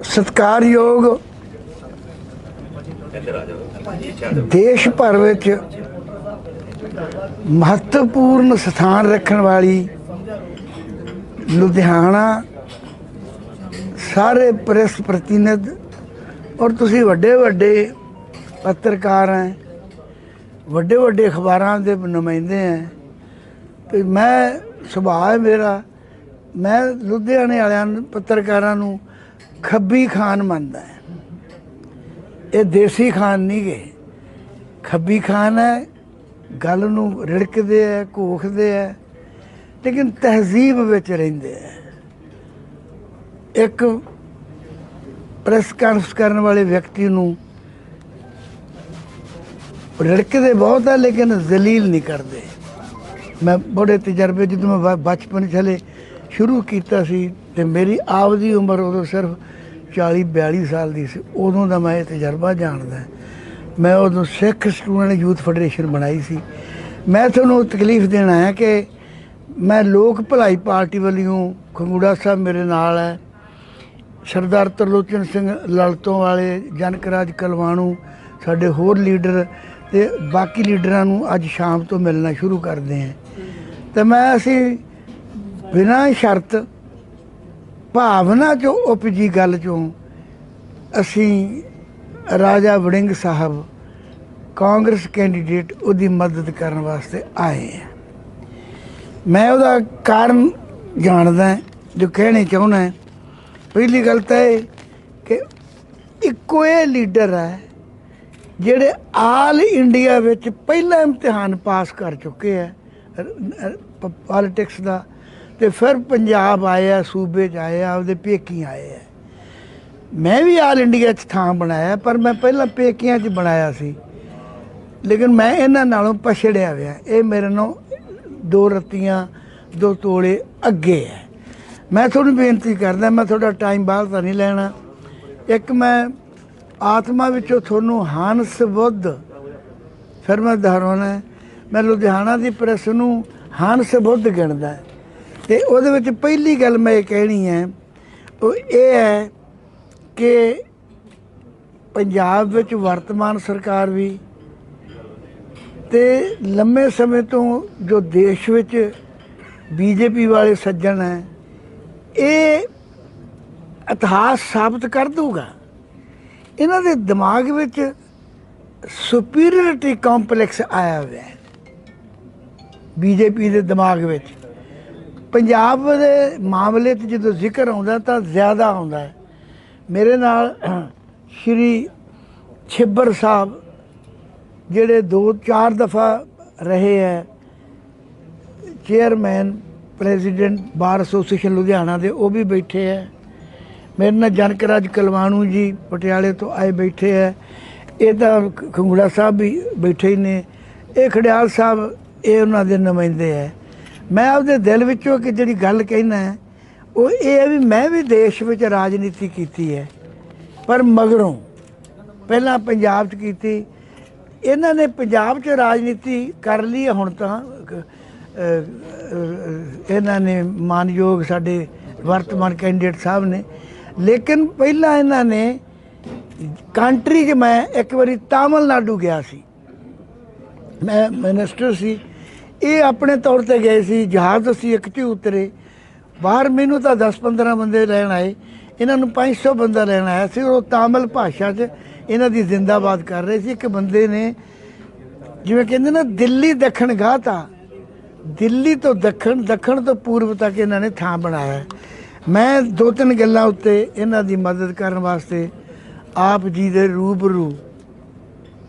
ਸਤਿਕਾਰਯੋਗ ਦੇਸ਼ ਭਰ ਵਿੱਚ ਮਹੱਤਵਪੂਰਨ ਸਥਾਨ ਰੱਖਣ ਵਾਲੀ ਲੁਧਿਆਣਾ ਸਾਰੇ ਪ੍ਰੈਸ ਪ੍ਰਤੀਨਿਧ ਔਰ ਤੁਸੀਂ ਵੱਡੇ ਵੱਡੇ ਪੱਤਰਕਾਰ ਹੈ, ਵੱਡੇ ਵੱਡੇ ਅਖਬਾਰਾਂ ਦੇ ਨੁਮਾਇੰਦੇ ਹੈ, ਤੇ ਮੈਂ ਸੁਭਾਅ ਹੈ ਮੇਰਾ, ਮੈਂ ਲੁਧਿਆਣੇ ਵਾਲਿਆਂ ਪੱਤਰਕਾਰਾਂ ਨੂੰ ਖੱਬੀ ਖਾਨ ਮੰਨਦਾ ਹੈ। ਇਹ ਦੇਸੀ ਖਾਨ ਨਹੀਂ ਗਏ ਖੱਬੀ ਖਾਨ ਹੈ, ਗੱਲ ਨੂੰ ਰਿੜਕਦੇ ਹੈ, ਘੋਖਦੇ ਹੈ, ਲੇਕਿਨ ਤਹਿਜ਼ੀਬ ਵਿੱਚ ਰਹਿੰਦੇ ਹੈ। ਇੱਕ ਪ੍ਰੈਸ ਕਾਨਫਰੰਸ ਕਰਨ ਵਾਲੇ ਵਿਅਕਤੀ ਨੂੰ ਰਿੜਕਦੇ ਬਹੁਤ ਹੈ, ਲੇਕਿਨ ਜ਼ਲੀਲ ਨਹੀਂ ਕਰਦੇ। ਮੈਂ ਬੜੇ ਤਜਰਬੇ, ਜਦੋਂ ਮੈਂ ਬ- ਬਚਪਨ ਚਲੇ ਸ਼ੁਰੂ ਕੀਤਾ ਸੀ, ਤੇ ਮੇਰੀ ਆਪਦੀ ਉਮਰ ਉਦੋਂ ਸਿਰਫ 40 42 ਸਾਲ ਦੀ ਸੀ, ਉਦੋਂ ਦਾ ਮੈਂ ਇਹ ਤਜਰਬਾ ਜਾਣਦਾ। ਮੈਂ ਉਦੋਂ ਸਿੱਖ ਸਟੂਡੈਂਟ ਯੂਥ ਫੈਡਰੇਸ਼ਨ ਬਣਾਈ ਸੀ। ਮੈਂ ਤੁਹਾਨੂੰ ਤਕਲੀਫ ਦੇਣ ਆਇਆ ਕਿ ਮੈਂ ਲੋਕ ਭਲਾਈ ਪਾਰਟੀ ਵੱਲੋਂ ਖੰਗੂੜਾ ਸਾਹਿਬ ਮੇਰੇ ਨਾਲ ਹੈ। ਸਰਦਾਰ ਤਰਲੋਚਨ ਸਿੰਘ ਲਲਤੋਂ ਵਾਲੇ ਜਨਕਰਾਜ ਕਲਵਾਣੂ, ਸਾਡੇ ਹੋਰ ਲੀਡਰ ਤੇ ਬਾਕੀ ਲੀਡਰਾਂ ਨੂੰ ਅੱਜ ਸ਼ਾਮ ਤੋਂ ਮਿਲਣਾ ਸ਼ੁਰੂ ਕਰਦੇ ਹਾਂ ਤੇ ਮੈਂ ਅਸੀਂ ਬਿਨਾਂ ਸ਼ਰਤ ਭਾਵਨਾ ਚੋਂ ਉਪਜੀ ਗੱਲ ਚੋਂ? ਅਸੀਂ ਰਾਜਾ ਵੜਿੰਗ ਸਾਹਿਬ ਕਾਂਗਰਸ ਕੈਂਡੀਡੇਟ ਉਹਦੀ ਮਦਦ ਕਰਨ ਵਾਸਤੇ ਆਏ ਹਾਂ। ਮੈਂ ਉਹਦਾ ਕਾਰਨ ਜਾਣਦਾ ਜੋ ਕਹਿਣੇ ਚਾਹੁੰਦਾ ਪਹਿਲੀ ਗੱਲ ਤਾਂ ਇਹ ਕਿ ਇੱਕੋ ਇਹ ਲੀਡਰ ਹੈ ਜਿਹੜੇ ਆਲ ਇੰਡੀਆ ਵਿੱਚ ਪਹਿਲਾ ਇਮਤਿਹਾਨ ਪਾਸ ਕਰ ਚੁੱਕੇ ਹੈ ਪੋਲਿਟਿਕਸ ਦਾ। ਤੇ ਫਿਰ ਪੰਜਾਬ ਆਏ ਆ ਸੂਬੇ ਚ ਆਏ ਆ ਆਪਦੇ ਪੇਕੀ ਆਏ ਆ ਮੈਂ ਵੀ ਆਲ ਇੰਡੀਆ ਚ ਥਾਂ ਬਣਾਇਆ, ਪਰ ਮੈਂ ਪਹਿਲਾਂ ਪੇਕੀਆਂ ਚ ਬਣਾਇਆ ਸੀ। ਲੇਕਿਨ ਮੈਂ ਇਹਨਾਂ ਨਾਲੋਂ ਪਛੜਿਆ ਹੋਇਆ। ਇਹ ਮੇਰੇ ਨਾਲ ਦੋ ਰਤੀਆਂ, ਦੋ ਤੋਲੇ ਅੱਗੇ ਹੈ। ਮੈਂ ਤੁਹਾਨੂੰ ਬੇਨਤੀ ਕਰਦਾ, ਮੈਂ ਤੁਹਾਡਾ ਟਾਈਮ ਬਾਹਰ ਤਾਂ ਨਹੀਂ ਲੈਣਾ। ਇੱਕ ਮੈਂ ਆਤਮਾ ਵਿੱਚੋਂ ਤੁਹਾਨੂੰ ਹੰਸ ਬੁੱਧ ਫਿਰ ਮੈਂ ਦੁਹਰਾਉਣਾ ਮੈਂ ਲੁਧਿਆਣਾ ਦੀ ਪ੍ਰੈਸ ਨੂੰ ਹੰਸ ਬੁੱਧ ਗਿਣਦਾ ਤੇ ਉਹਦੇ ਵਿੱਚ ਪਹਿਲੀ ਗੱਲ ਮੈਂ ਇਹ ਕਹਿਣੀ ਹੈ, ਉਹ ਇਹ ਹੈ ਕਿ ਪੰਜਾਬ ਵਿੱਚ ਵਰਤਮਾਨ ਸਰਕਾਰ ਵੀ ਤੇ ਲੰਮੇ ਸਮੇਂ ਤੋਂ ਜੋ ਦੇਸ਼ ਵਿੱਚ ਬੀਜੇਪੀ ਵਾਲੇ ਸੱਜਣ ਹੈ, ਇਹ ਇਤਿਹਾਸ ਸਾਬਤ ਕਰ ਦੂਗਾ ਇਹਨਾਂ ਦੇ ਦਿਮਾਗ ਵਿੱਚ ਸੁਪੀਰੀਅਰਿਟੀ ਕੰਪਲੈਕਸ ਆਇਆ ਹੋਇਆ ਹੈ, ਬੀਜੇਪੀ ਦੇ ਦਿਮਾਗ ਵਿੱਚ। ਪੰਜਾਬ ਦੇ ਮਾਮਲੇ 'ਚ ਜਦੋਂ ਜ਼ਿਕਰ ਆਉਂਦਾ ਤਾਂ ਜ਼ਿਆਦਾ ਆਉਂਦਾ ਹੈ। ਮੇਰੇ ਨਾਲ ਸ਼੍ਰੀ ਛਿੱਬਰ ਸਾਹਿਬ, ਜਿਹੜੇ ਦੋ ਚਾਰ ਦਫਾ ਰਹੇ ਹੈ, chairman, president bar association Ludhiana ਦੇ, ਉਹ ਵੀ ਬੈਠੇ ਹੈ। ਮੇਰੇ ਨਾਲ ਜਨਕਰਾਜ ਕਲਵਾਣੂ ਜੀ ਪਟਿਆਲੇ ਤੋਂ ਆਏ ਬੈਠੇ ਹੈ। ਇਹ ਤਾਂ ਖੰਗੂੜਾ ਸਾਹਿਬ ਵੀ ਬੈਠੇ ਹੀ ਨੇ। ਇਹ ਖੜਿਆਲ ਸਾਹਿਬ, ਇਹ ਉਹਨਾਂ ਦੇ ਨੁਮਾਇੰਦੇ ਹੈ। ਮੈਂ ਆਪਦੇ ਦਿਲ ਵਿੱਚੋਂ ਕਿ ਜਿਹੜੀ ਗੱਲ ਕਹਿਣਾ ਉਹ ਇਹ ਹੈ ਵੀ ਮੈਂ ਵੀ ਦੇਸ਼ ਵਿੱਚ ਰਾਜਨੀਤੀ ਕੀਤੀ ਹੈ, ਪਰ ਮਗਰੋਂ ਪਹਿਲਾਂ ਪੰਜਾਬ 'ਚ ਕੀਤੀ। ਇਹਨਾਂ ਨੇ ਪੰਜਾਬ 'ਚ ਰਾਜਨੀਤੀ ਕਰ ਲਈ ਹੈ, ਹੁਣ ਤਾਂ ਇਹਨਾਂ ਨੇ ਮਾਨਯੋਗ ਸਾਡੇ ਵਰਤਮਾਨ ਕੈਂਡੀਡੇਟ ਸਾਹਿਬ ਨੇ। ਲੇਕਿਨ ਪਹਿਲਾਂ ਇਹਨਾਂ ਨੇ ਕੰਟਰੀ 'ਚ ਮੈਂ ਇੱਕ ਵਾਰੀ ਤਾਮਿਲਨਾਡੂ ਗਿਆ ਸੀ। ਮੈਂ ਮਿਨਿਸਟਰ ਸੀ। ਇਹ ਆਪਣੇ ਤੌਰ ਤੇ ਗਏ ਸੀ, ਜਹਾਜ਼ ਅਸੀਂ ਇੱਕ 'ਚ ਉਤਰੇ। ਬਾਹਰ ਮੈਨੂੰ ਤਾਂ 10-15 ਬੰਦੇ ਲੈਣ ਆਏ। ਇਹਨਾਂ ਨੂੰ 500 ਬੰਦਾ ਲੈਣ ਆਇਆ ਸੀ। ਉਹ ਤਾਮਿਲ ਭਾਸ਼ਾ 'ਚ ਇਹਨਾਂ ਦੀ ਜ਼ਿੰਦਾਬਾਦ ਕਰ ਰਹੇ ਸੀ। ਇੱਕ ਬੰਦੇ ਨੇ ਜਿਵੇਂ ਕਹਿੰਦੇ ਨਾ, ਦਿੱਲੀ ਦੱਖਣ ਗਾਤਾ ਦਿੱਲੀ ਤੋਂ ਦੱਖਣ ਦੱਖਣ ਤੋਂ ਪੂਰਬ ਤੱਕ ਇਹਨਾਂ ਨੇ ਥਾਂ ਬਣਾਇਆ। ਮੈਂ ਦੋ ਤਿੰਨ ਗੱਲਾਂ ਉੱਤੇ ਇਹਨਾਂ ਦੀ ਮਦਦ ਕਰਨ ਵਾਸਤੇ ਆਪ ਜੀ ਦੇ ਰੂਬਰੂ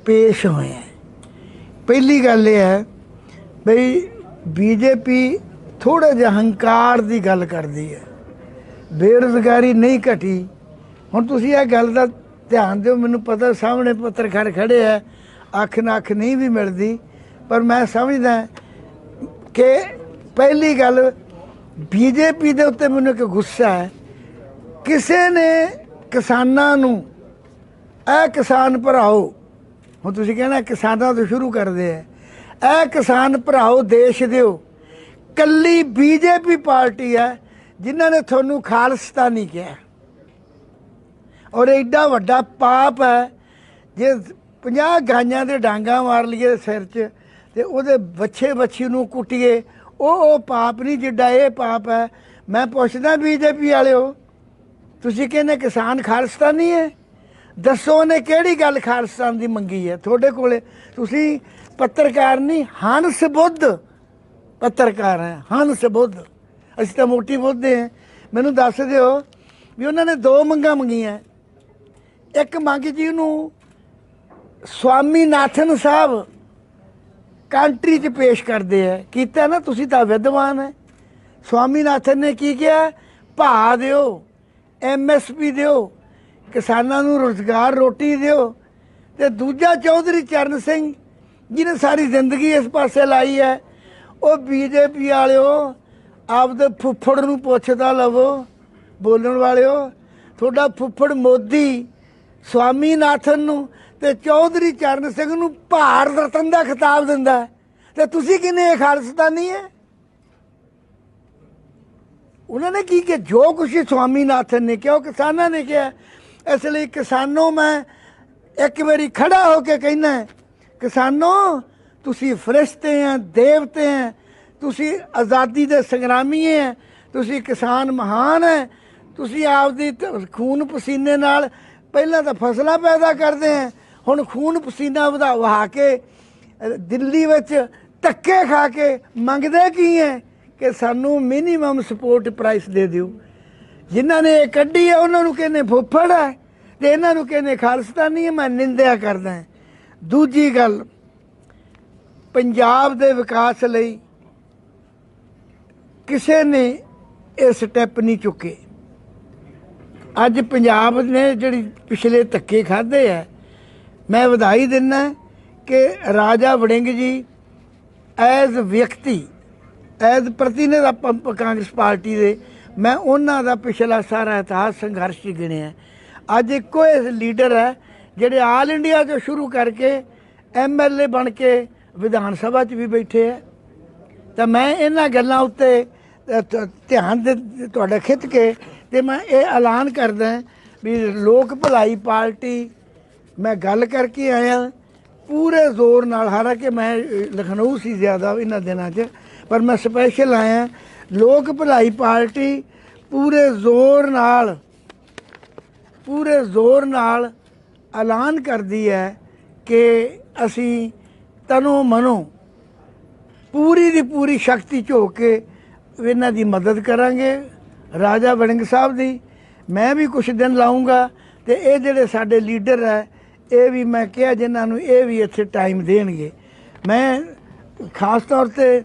ਪੇਸ਼ ਹੋਏ ਹਾਂ ਪਹਿਲੀ ਗੱਲ ਇਹ ਹੈ ਬਈ ਬੀਜੇਪੀ ਥੋੜਾ ਜਿਹਾ ਹੰਕਾਰ ਦੀ ਗੱਲ ਕਰਦੀ ਹੈ। ਬੇਰੁਜ਼ਗਾਰੀ ਨਹੀਂ ਘਟੀ। ਹੁਣ ਤੁਸੀਂ ਇਹ ਗੱਲ ਦਾ ਧਿਆਨ ਦਿਓ, ਮੈਨੂੰ ਪਤਾ ਸਾਹਮਣੇ ਪੱਤਰਕਾਰ ਖੜੇ ਆ ਅੱਖ ਨਾਲ ਅੱਖ ਨਹੀਂ ਵੀ ਮਿਲਦੀ, ਪਰ ਮੈਂ ਸਮਝਦਾ ਕਿ ਪਹਿਲੀ ਗੱਲ, ਬੀਜੇਪੀ ਦੇ ਉੱਤੇ ਮੈਨੂੰ ਇੱਕ ਗੁੱਸਾ ਹੈ। ਕਿਸੇ ਨੇ ਕਿਸਾਨਾਂ ਨੂੰ, ਇਹ ਕਿਸਾਨ ਭਰਾਓ, ਹੁਣ ਤੁਸੀਂ ਕਹਿੰਦਾ ਕਿਸਾਨਾਂ ਤੋਂ ਸ਼ੁਰੂ ਕਰਦੇ ਆ ਇਹ ਕਿਸਾਨ ਭਰਾਓ, ਦੇਸ਼ ਦਿਓ। ਕੱਲੀ ਬੀਜੇਪੀ ਪਾਰਟੀ ਹੈ ਜਿਨ੍ਹਾਂ ਨੇ ਤੁਹਾਨੂੰ ਖਾਲਸਤਾਨੀ ਕਿਹਾ। ਔਰ ਐਡਾ ਵੱਡਾ ਪਾਪ ਹੈ ਜੇ 50 ਗਾਈਆਂ ਦੇ ਡਾਂਗਾ ਮਾਰ ਲਈਏ ਸਿਰ 'ਚ, ਤੇ ਉਹਦੇ ਬੱਚੇ ਬੱਚੀ ਨੂੰ ਕੁੱਟੀਏ, ਉਹ ਉਹ ਪਾਪ ਨਹੀਂ, ਜਿੱਡਾ ਇਹ ਪਾਪ ਹੈ ਮੈਂ ਪੁੱਛਦਾ ਬੀਜੇਪੀ ਵਾਲਿਓ, ਤੁਸੀਂ ਕਹਿੰਦੇ ਕਿਸਾਨ ਖਾਲਿਸਤਾਨੀ ਹੈ ਦੱਸੋ ਉਹਨੇ ਕਿਹੜੀ ਗੱਲ ਖਾਲਿਸਤਾਨ ਦੀ ਮੰਗੀ ਹੈ ਤੁਹਾਡੇ ਕੋਲੇ ਤੁਸੀਂ ਪੱਤਰਕਾਰ ਨਹੀਂ, ਹੰਸ ਬੁੱਧ। ਪੱਤਰਕਾਰ ਹੈ, ਹੰਸ ਬੁੱਧ। ਅਸੀਂ ਤਾਂ ਮੋਟੀ ਬੁੱਧੇ ਹਾਂ। ਮੈਨੂੰ ਦੱਸ ਦਿਓ ਵੀ ਉਹਨਾਂ ਨੇ ਦੋ ਮੰਗਾਂ ਮੰਗੀਆਂ। ਇੱਕ ਮੰਗ ਜੀ ਉਹਨੂੰ ਸਵਾਮੀ ਨਾਥਨ ਸਾਹਿਬ ਕੰਟਰੀ 'ਚ ਪੇਸ਼ ਕਰਦੇ ਆ। ਕੀਤਾ ਨਾ, ਤੁਸੀਂ ਤਾਂ ਵਿਦਵਾਨ ਹੈ। ਸਵਾਮੀ ਨਾਥਨ ਨੇ ਕੀ ਕਿਹਾ? ਭਾ ਦਿਓ ਐਮਐਸਪੀ ਦਿਓ, ਕਿਸਾਨਾਂ ਨੂੰ ਰੋਜ਼ਗਾਰ, ਰੋਟੀ ਦਿਓ। ਤੇ ਦੂਜਾ ਚੌਧਰੀ ਚਰਨ ਸਿੰਘ ਜਿਹਨੇ ਸਾਰੀ ਜ਼ਿੰਦਗੀ ਇਸ ਪਾਸੇ ਲਾਈ ਹੈ, ਉਹ ਬੀਜੇਪੀ ਵਾਲਿਓ ਆਪਦੇ ਫੁੱਫੜ ਨੂੰ ਪੁੱਛਦਾ ਲਵੋ, ਬੋਲਣ ਵਾਲਿਓ, ਤੁਹਾਡਾ ਫੁੱਫੜ ਮੋਦੀ ਸਵਾਮੀਨਾਥਨ ਨੂੰ ਤੇ ਚੌਧਰੀ ਚਰਨ ਸਿੰਘ ਨੂੰ ਭਾਰਤ ਰਤਨ ਦਾ ਖਿਤਾਬ ਦਿੰਦਾ ਹੈ। ਤੇ ਤੁਸੀਂ ਕਿੰਨੇ ਖਾਲਸਤਾਨੀ ਹੈ? ਉਹਨਾਂ ਨੇ ਕੀ ਕਿ ਜੋ ਕੁਛ ਸਵਾਮੀਨਾਥਨ ਨੇ ਕਿਹਾ, ਉਹ ਕਿਸਾਨਾਂ ਨੇ ਕਿਹਾ। ਇਸ ਲਈ ਕਿਸਾਨੋਂ ਮੈਂ ਇੱਕ ਵਾਰੀ ਖੜਾ ਹੋ ਕੇ ਕਹਿਣਾ ਕਿਸਾਨੋ, ਤੁਸੀਂ ਫਰਿਸ਼ਤੇ ਆ, ਦੇਵਤੇ ਆ, ਤੁਸੀਂ ਆਜ਼ਾਦੀ ਦੇ ਸੰਗਰਾਮੀ ਹੈ ਤੁਸੀਂ ਕਿਸਾਨ ਮਹਾਨ ਹੈ ਤੁਸੀਂ ਆਪਦੀ ਖੂਨ ਪਸੀਨੇ ਨਾਲ ਪਹਿਲਾਂ ਤਾਂ ਫਸਲਾਂ ਪੈਦਾ ਕਰਦੇ ਆ, ਹੁਣ ਖੂਨ ਪਸੀਨਾ ਵਧਾ, ਵਹਾ ਕੇ ਦਿੱਲੀ ਵਿੱਚ ਧੱਕੇ ਖਾ ਕੇ ਮੰਗਦੇ ਕੀ ਹੈ ਕਿ ਸਾਨੂੰ ਮਿਨੀਮਮ ਸਪੋਰਟ ਪ੍ਰਾਈਸ ਦੇ ਦਿਓ ਜਿਨ੍ਹਾਂ ਨੇ ਇਹ ਕੱਢੀ ਹੈ ਉਹਨਾਂ ਨੂੰ ਕਹਿੰਦੇ ਫੁੱਫੜ ਹੈ ਤੇ ਇਹਨਾਂ ਨੂੰ ਕਹਿੰਦੇ ਖਾਲਸਤਾਨੀ ਹੈ ਮੈਂ ਨਿੰਦਿਆ ਕਰਦਾ ਹਾਂ। ਦੂਜੀ ਗੱਲ, ਪੰਜਾਬ ਦੇ ਵਿਕਾਸ ਲਈ ਕਿਸੇ ਨੇ ਇਹ ਸਟੈਪ ਨਹੀਂ ਚੁੱਕੇ। ਅੱਜ ਪੰਜਾਬ ਨੇ ਜਿਹੜੀ ਪਿਛਲੇ ਧੱਕੇ ਖਾਦੇ ਆ, ਮੈਂ ਵਧਾਈ ਦਿੰਦਾ ਕਿ ਰਾਜਾ ਵੜਿੰਗ ਜੀ ਐਜ਼ ਵਿਅਕਤੀ, ਐਜ਼ ਪ੍ਰਤੀਨਿਧ ਆਪਾਂ ਕਾਂਗਰਸ ਪਾਰਟੀ ਦੇ, ਮੈਂ ਉਹਨਾਂ ਦਾ ਪਿਛਲਾ ਸਾਰਾ ਇਤਿਹਾਸ ਸੰਘਰਸ਼ ਹੀ ਗਿਣਿਆ। ਅੱਜ ਇੱਕੋ ਇਹ ਲੀਡਰ ਹੈ ਜਿਹੜੇ ਆਲ ਇੰਡੀਆ ਤੋਂ ਸ਼ੁਰੂ ਕਰਕੇ ਐਮਐਲਏ ਬਣ ਕੇ ਵਿਧਾਨ ਸਭਾ 'ਚ ਵੀ ਬੈਠੇ ਹੈ ਤਾਂ ਮੈਂ ਇਹਨਾਂ ਗੱਲਾਂ ਉੱਤੇ ਧਿਆਨ ਦੇ, ਤੁਹਾਡਾ ਖਿੱਚ ਕੇ ਤੇ ਮੈਂ ਇਹ ਐਲਾਨ ਕਰਦਾ ਵੀ ਲੋਕ ਭਲਾਈ ਪਾਰਟੀ ਮੈਂ ਗੱਲ ਕਰਕੇ ਆਇਆ। ਪੂਰੇ ਜ਼ੋਰ ਨਾਲ, ਹਾਲਾਂਕਿ ਮੈਂ ਲਖਨਊ ਸੀ ਜ਼ਿਆਦਾ ਇਹਨਾਂ ਦਿਨਾਂ 'ਚ, ਪਰ ਮੈਂ ਸਪੈਸ਼ਲ ਆਇਆ। ਲੋਕ ਭਲਾਈ ਪਾਰਟੀ ਪੂਰੇ ਜ਼ੋਰ ਨਾਲ, ਪੂਰੇ ਜ਼ੋਰ ਨਾਲ ਐਲਾਨ ਕਰਦੀ ਹੈ ਕਿ ਅਸੀਂ ਤਨੋ ਮਨੋ ਪੂਰੀ ਦੀ ਪੂਰੀ ਸ਼ਕਤੀ ਝੋਕ ਕੇ ਇਹਨਾਂ ਦੀ ਮਦਦ ਕਰਾਂਗੇ, ਰਾਜਾ ਵੜਿੰਗ ਸਾਹਿਬ ਦੀ। ਮੈਂ ਵੀ ਕੁਝ ਦਿਨ ਲਾਉਂਗਾ ਤੇ ਇਹ ਜਿਹੜੇ ਸਾਡੇ ਲੀਡਰ ਹੈ, ਇਹ ਵੀ ਮੈਂ ਕਿਹਾ ਜਿਨ੍ਹਾਂ ਨੂੰ ਇਹ ਵੀ ਇੱਥੇ ਟਾਈਮ ਦੇਣਗੇ। ਮੈਂ ਖਾਸ ਤੌਰ ਤੇ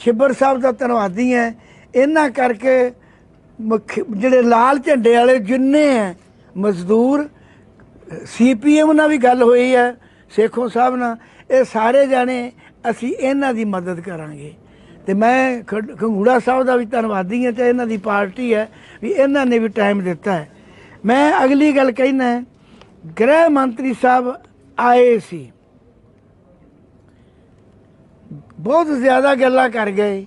ਛਿੱਬਰ ਸਾਹਿਬ ਦਾ ਧੰਨਵਾਦੀ ਹਾਂ। ਇਹਨਾਂ ਕਰਕੇ ਜਿਹੜੇ ਲਾਲ ਝੰਡੇ ਵਾਲੇ ਜਿੰਨੇ ਹੈ, ਮਜ਼ਦੂਰ ਸੀਪੀਐਮ ਨਾਲ ਵੀ ਗੱਲ ਹੋਈ ਹੈ, ਸੇਖੋਂ ਸਾਹਿਬ ਨਾਲ। ਇਹ ਸਾਰੇ ਜਾਣੇ ਅਸੀਂ ਇਹਨਾਂ ਦੀ ਮਦਦ ਕਰਾਂਗੇ। ਤੇ ਮੈਂ ਖਡ- ਖੰਗੂੜਾ ਸਾਹਿਬ ਦਾ ਵੀ ਧੰਨਵਾਦੀ ਹਾਂ ਤੇ ਇਹਨਾਂ ਦੀ ਪਾਰਟੀ ਹੈ ਵੀ ਇਹਨਾਂ ਨੇ ਵੀ ਟਾਈਮ ਦਿੱਤਾ ਹੈ। ਮੈਂ ਅਗਲੀ ਗੱਲ ਕਹਿਣਾ ਹੈ, ਗ੍ਰਹਿ ਮੰਤਰੀ ਸਾਹਿਬ ਆਏ ਸੀ। ਬਹੁਤ ਜ਼ਿਆਦਾ ਗੱਲਾਂ ਕਰ ਗਏ।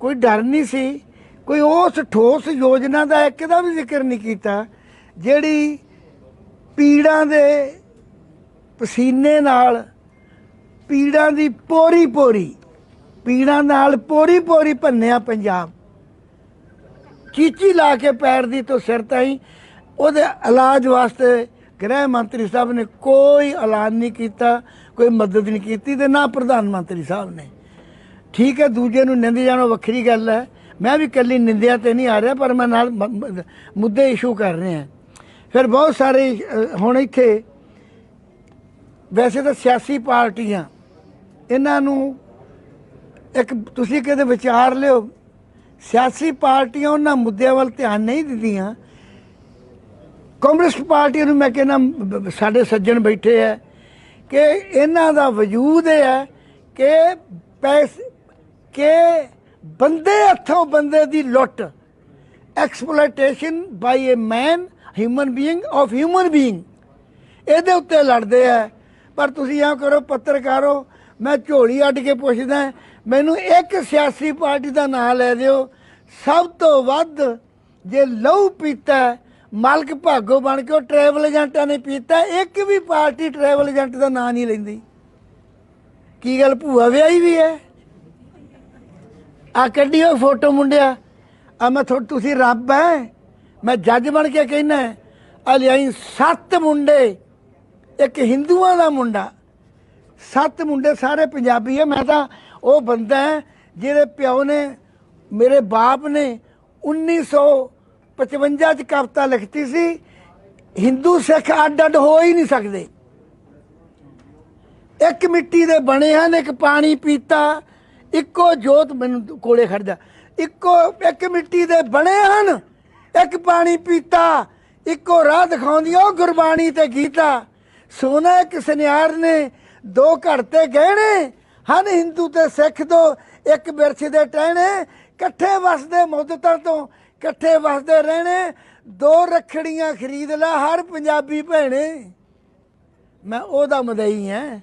ਕੋਈ ਡਰ ਨਹੀਂ ਸੀ। ਕੋਈ ਉਸ ਠੋਸ ਯੋਜਨਾ ਦਾ ਇੱਕ ਦਾ ਵੀ ਜ਼ਿਕਰ ਨਹੀਂ ਕੀਤਾ। ਜਿਹੜੀ ਪੀੜਾਂ ਦੇ ਪਸੀਨੇ ਨਾਲ, ਪੀੜਾਂ ਦੀ ਪੋਰੀ ਪੋਰੀ ਪੀੜਾਂ ਨਾਲ ਪੋਰੀ ਪੋਰੀ ਭੰਨਿਆ ਪੰਜਾਬ। ਚੀਚੀ ਲਾ ਕੇ ਪੈਰ ਦੀ ਤੋਂ ਸਿਰ ਤਾਈਂ, ਉਹਦੇ ਇਲਾਜ ਵਾਸਤੇ ਗ੍ਰਹਿ ਮੰਤਰੀ ਸਾਹਿਬ ਨੇ ਕੋਈ ਐਲਾਨ ਨਹੀਂ ਕੀਤਾ, ਕੋਈ ਮਦਦ ਨਹੀਂ ਕੀਤੀ ਤੇ ਨਾ ਪ੍ਰਧਾਨ ਮੰਤਰੀ ਸਾਹਿਬ ਨੇ। ਠੀਕ ਹੈ, ਦੂਜੇ ਨੂੰ ਨਿੰਦ ਜਾਣਾ, ਵੱਖਰੀ ਗੱਲ ਹੈ। ਮੈਂ ਵੀ ਕੱਲੀ ਨਿੰਦਿਆ ਤੇ ਨਹੀਂ ਆ ਰਿਹਾ, ਪਰ ਮੈਂ ਨਾਲ ਮੁੱਦੇ ਇਸ਼ੂ ਕਰ ਰਿਹਾ। ਫਿਰ ਬਹੁਤ ਸਾਰੇ ਹੁਣ ਇੱਥੇ ਵੈਸੇ ਤਾਂ ਸਿਆਸੀ ਪਾਰਟੀਆਂ, ਇਹਨਾਂ ਨੂੰ ਇੱਕ ਤੁਸੀਂ ਕਿਤੇ ਵਿਚਾਰ ਲਿਓ, ਸਿਆਸੀ ਪਾਰਟੀਆਂ ਉਹਨਾਂ ਮੁੱਦਿਆਂ ਵੱਲ ਧਿਆਨ ਨਹੀਂ ਦਿੰਦੀਆਂ। ਕਾਂਗਰਸ ਪਾਰਟੀ ਨੂੰ ਮੈਂ ਕਹਿੰਦਾ, ਸਾਡੇ ਸੱਜਣ ਬੈਠੇ ਹੈ ਕਿ ਇਹਨਾਂ ਦਾ ਵਜੂਦ ਇਹ ਹੈ ਕਿ ਪੈਸ, ਕਿ ਬੰਦੇ ਹੱਥੋਂ ਬੰਦੇ ਦੀ ਲੁੱਟ exploitation by a man human being of human being ਇਹਦੇ ਉੱਤੇ ਲੜਦੇ ਆ। ਪਰ ਤੁਸੀਂ ਐਂ ਕਰੋ, ਪੱਤਰਕਾਰੋ, ਮੈਂ ਝੋਲੀ ਅੱਡ ਕੇ ਪੁੱਛਦਾ ਮੈਨੂੰ ਇੱਕ ਸਿਆਸੀ ਪਾਰਟੀ ਦਾ ਨਾਮ ਲੈ ਦਿਓ। ਸਭ ਤੋਂ ਵੱਧ ਜੇ ਲਹੂ ਪੀਤਾ ਮਾਲਕ ਭਾਗੋ ਬਣ ਕੇ ਉਹ ਟਰੈਵਲ ਏਜੰਟਾਂ ਨੇ ਪੀਤਾ ਇੱਕ ਵੀ ਪਾਰਟੀ ਟਰੈਵਲ ਏਜੰਟ ਦਾ ਨਾਂ ਨਹੀਂ ਲੈਂਦੀ। ਕੀ ਗੱਲ, ਭੂਆ ਵਿਆਹੀ ਵੀ ਹੈ? ਆ ਕੱਢਿਓ ਫੋਟੋ ਮੁੰਡਿਆ। ਆ ਮੈਂ ਥੋ, ਤੁਸੀਂ ਰੱਬ ਹੈ? ਮੈਂ ਜੱਜ ਬਣ ਕੇ ਕਹਿਣਾ ਆ ਲਿਆਈ ਸੱਤ ਮੁੰਡੇ, ਇੱਕ ਹਿੰਦੂਆਂ ਦਾ ਮੁੰਡਾ। ਸੱਤ ਮੁੰਡੇ ਸਾਰੇ ਪੰਜਾਬੀ ਹੈ ਮੈਂ ਤਾਂ ਉਹ ਬੰਦਾ ਹੈ ਜਿਹਦੇ ਪਿਓ ਨੇ, ਮੇਰੇ ਬਾਪ ਨੇ 1955 ਚ ਕਵਿਤਾ ਲਿਖਤੀ ਸੀ, ਹਿੰਦੂ ਸਿੱਖ ਅੱਡ ਅੱਡ ਹੋ ਹੀ ਨਹੀਂ ਸਕਦੇ। ਇੱਕ ਮਿੱਟੀ ਦੇ ਬਣੇ ਹਨ, ਇੱਕ ਪਾਣੀ ਪੀਤਾ, ਇੱਕੋ ਜੋਤ ਮੈਨੂੰ ਕੋਲੇ ਖੜ ਜਾ ਇੱਕੋ, ਇੱਕ ਮਿੱਟੀ ਦੇ ਬਣੇ ਹਨ ਇੱਕ ਪਾਣੀ ਪੀਤਾ, ਇੱਕੋ ਰਾਹ ਦਿਖਾਉਂਦੀਆਂ ਉਹ ਗੁਰਬਾਣੀ ਤੇ ਗੀਤਾ। ਸੋਨਾ ਇੱਕ ਸੁਨਿਆਰ ਨੇ, ਦੋ ਘੜ ਤੇ ਗਹਿਣੇ ਹਨ ਹਿੰਦੂ ਤੇ ਸਿੱਖ ਦੋ, ਇੱਕ ਬਿਰਛ ਦੇ ਟਹਿਣੇ, ਇਕੱਠੇ ਵਸਦੇ ਮੁੱਦਤਾਂ ਤੋਂ, ਇਕੱਠੇ ਵਸਦੇ ਰਹਿਣੇ, ਦੋ ਰਖੜੀਆਂ ਖਰੀਦ ਲੈ ਹਰ ਪੰਜਾਬੀ ਭੈਣੇ। ਮੈਂ ਉਹਦਾ ਮਦਈ ਹਾਂ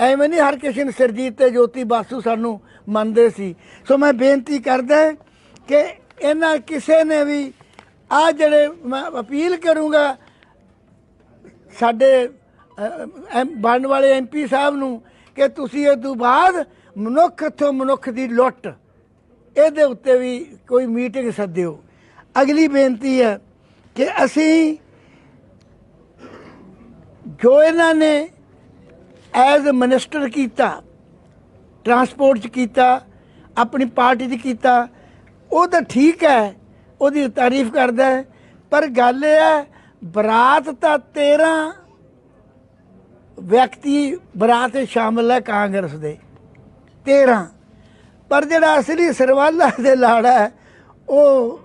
ਐਵੇਂ ਨਹੀਂ ਹਰ ਕਿਸੇ ਸਰਜੀਤ ਤੇ ਜੋਤੀ ਬਾਸੂ ਸਾਨੂੰ ਮੰਨਦੇ ਸੀ। ਸੋ ਮੈਂ ਬੇਨਤੀ ਕਰਦਾ ਕਿ ਇਹਨਾਂ ਕਿਸੇ ਨੇ ਵੀ ਆ ਜਿਹੜੇ ਮੈਂ ਅਪੀਲ ਕਰੂੰਗਾ, ਸਾਡੇ ਐਮ- ਬਣਨ ਵਾਲੇ ਐਮਪੀ ਸਾਹਿਬ ਨੂੰ ਕਿ ਤੁਸੀਂ ਇਹ ਤੋਂ ਬਾਅਦ ਮਨੁੱਖ ਤੋਂ ਮਨੁੱਖ ਦੀ ਲੁੱਟ, ਇਹਦੇ ਉੱਤੇ ਵੀ ਕੋਈ ਮੀਟਿੰਗ ਸੱਦਿਓ। ਅਗਲੀ ਬੇਨਤੀ ਹੈ ਕਿ ਅਸੀਂ ਜੋ ਇਹਨਾਂ ਨੇ ਐਜ਼ ਮਿਨਿਸਟਰ ਕੀਤਾ, ਟਰਾਂਸਪੋਰਟ ਚ ਕੀਤਾ, ਆਪਣੀ ਪਾਰਟੀ 'ਚ ਕੀਤਾ ਉਹ ਤਾਂ ਠੀਕ ਹੈ, ਉਹਦੀ ਤਾਰੀਫ ਕਰਦਾ ਹੈ, ਪਰ ਗੱਲ ਇਹ ਹੈ, ਬਰਾਤ ਤਾਂ 13 ਵਿਅਕਤੀ ਬਰਾਤ 'ਚ ਸ਼ਾਮਲ ਹੈ ਕਾਂਗਰਸ ਦੇ 13 ਪਰ ਜਿਹੜਾ ਅਸਲੀ ਸਰਵਾਲਾ ਦੇ ਲਾੜਾ ਹੈ, ਉਹ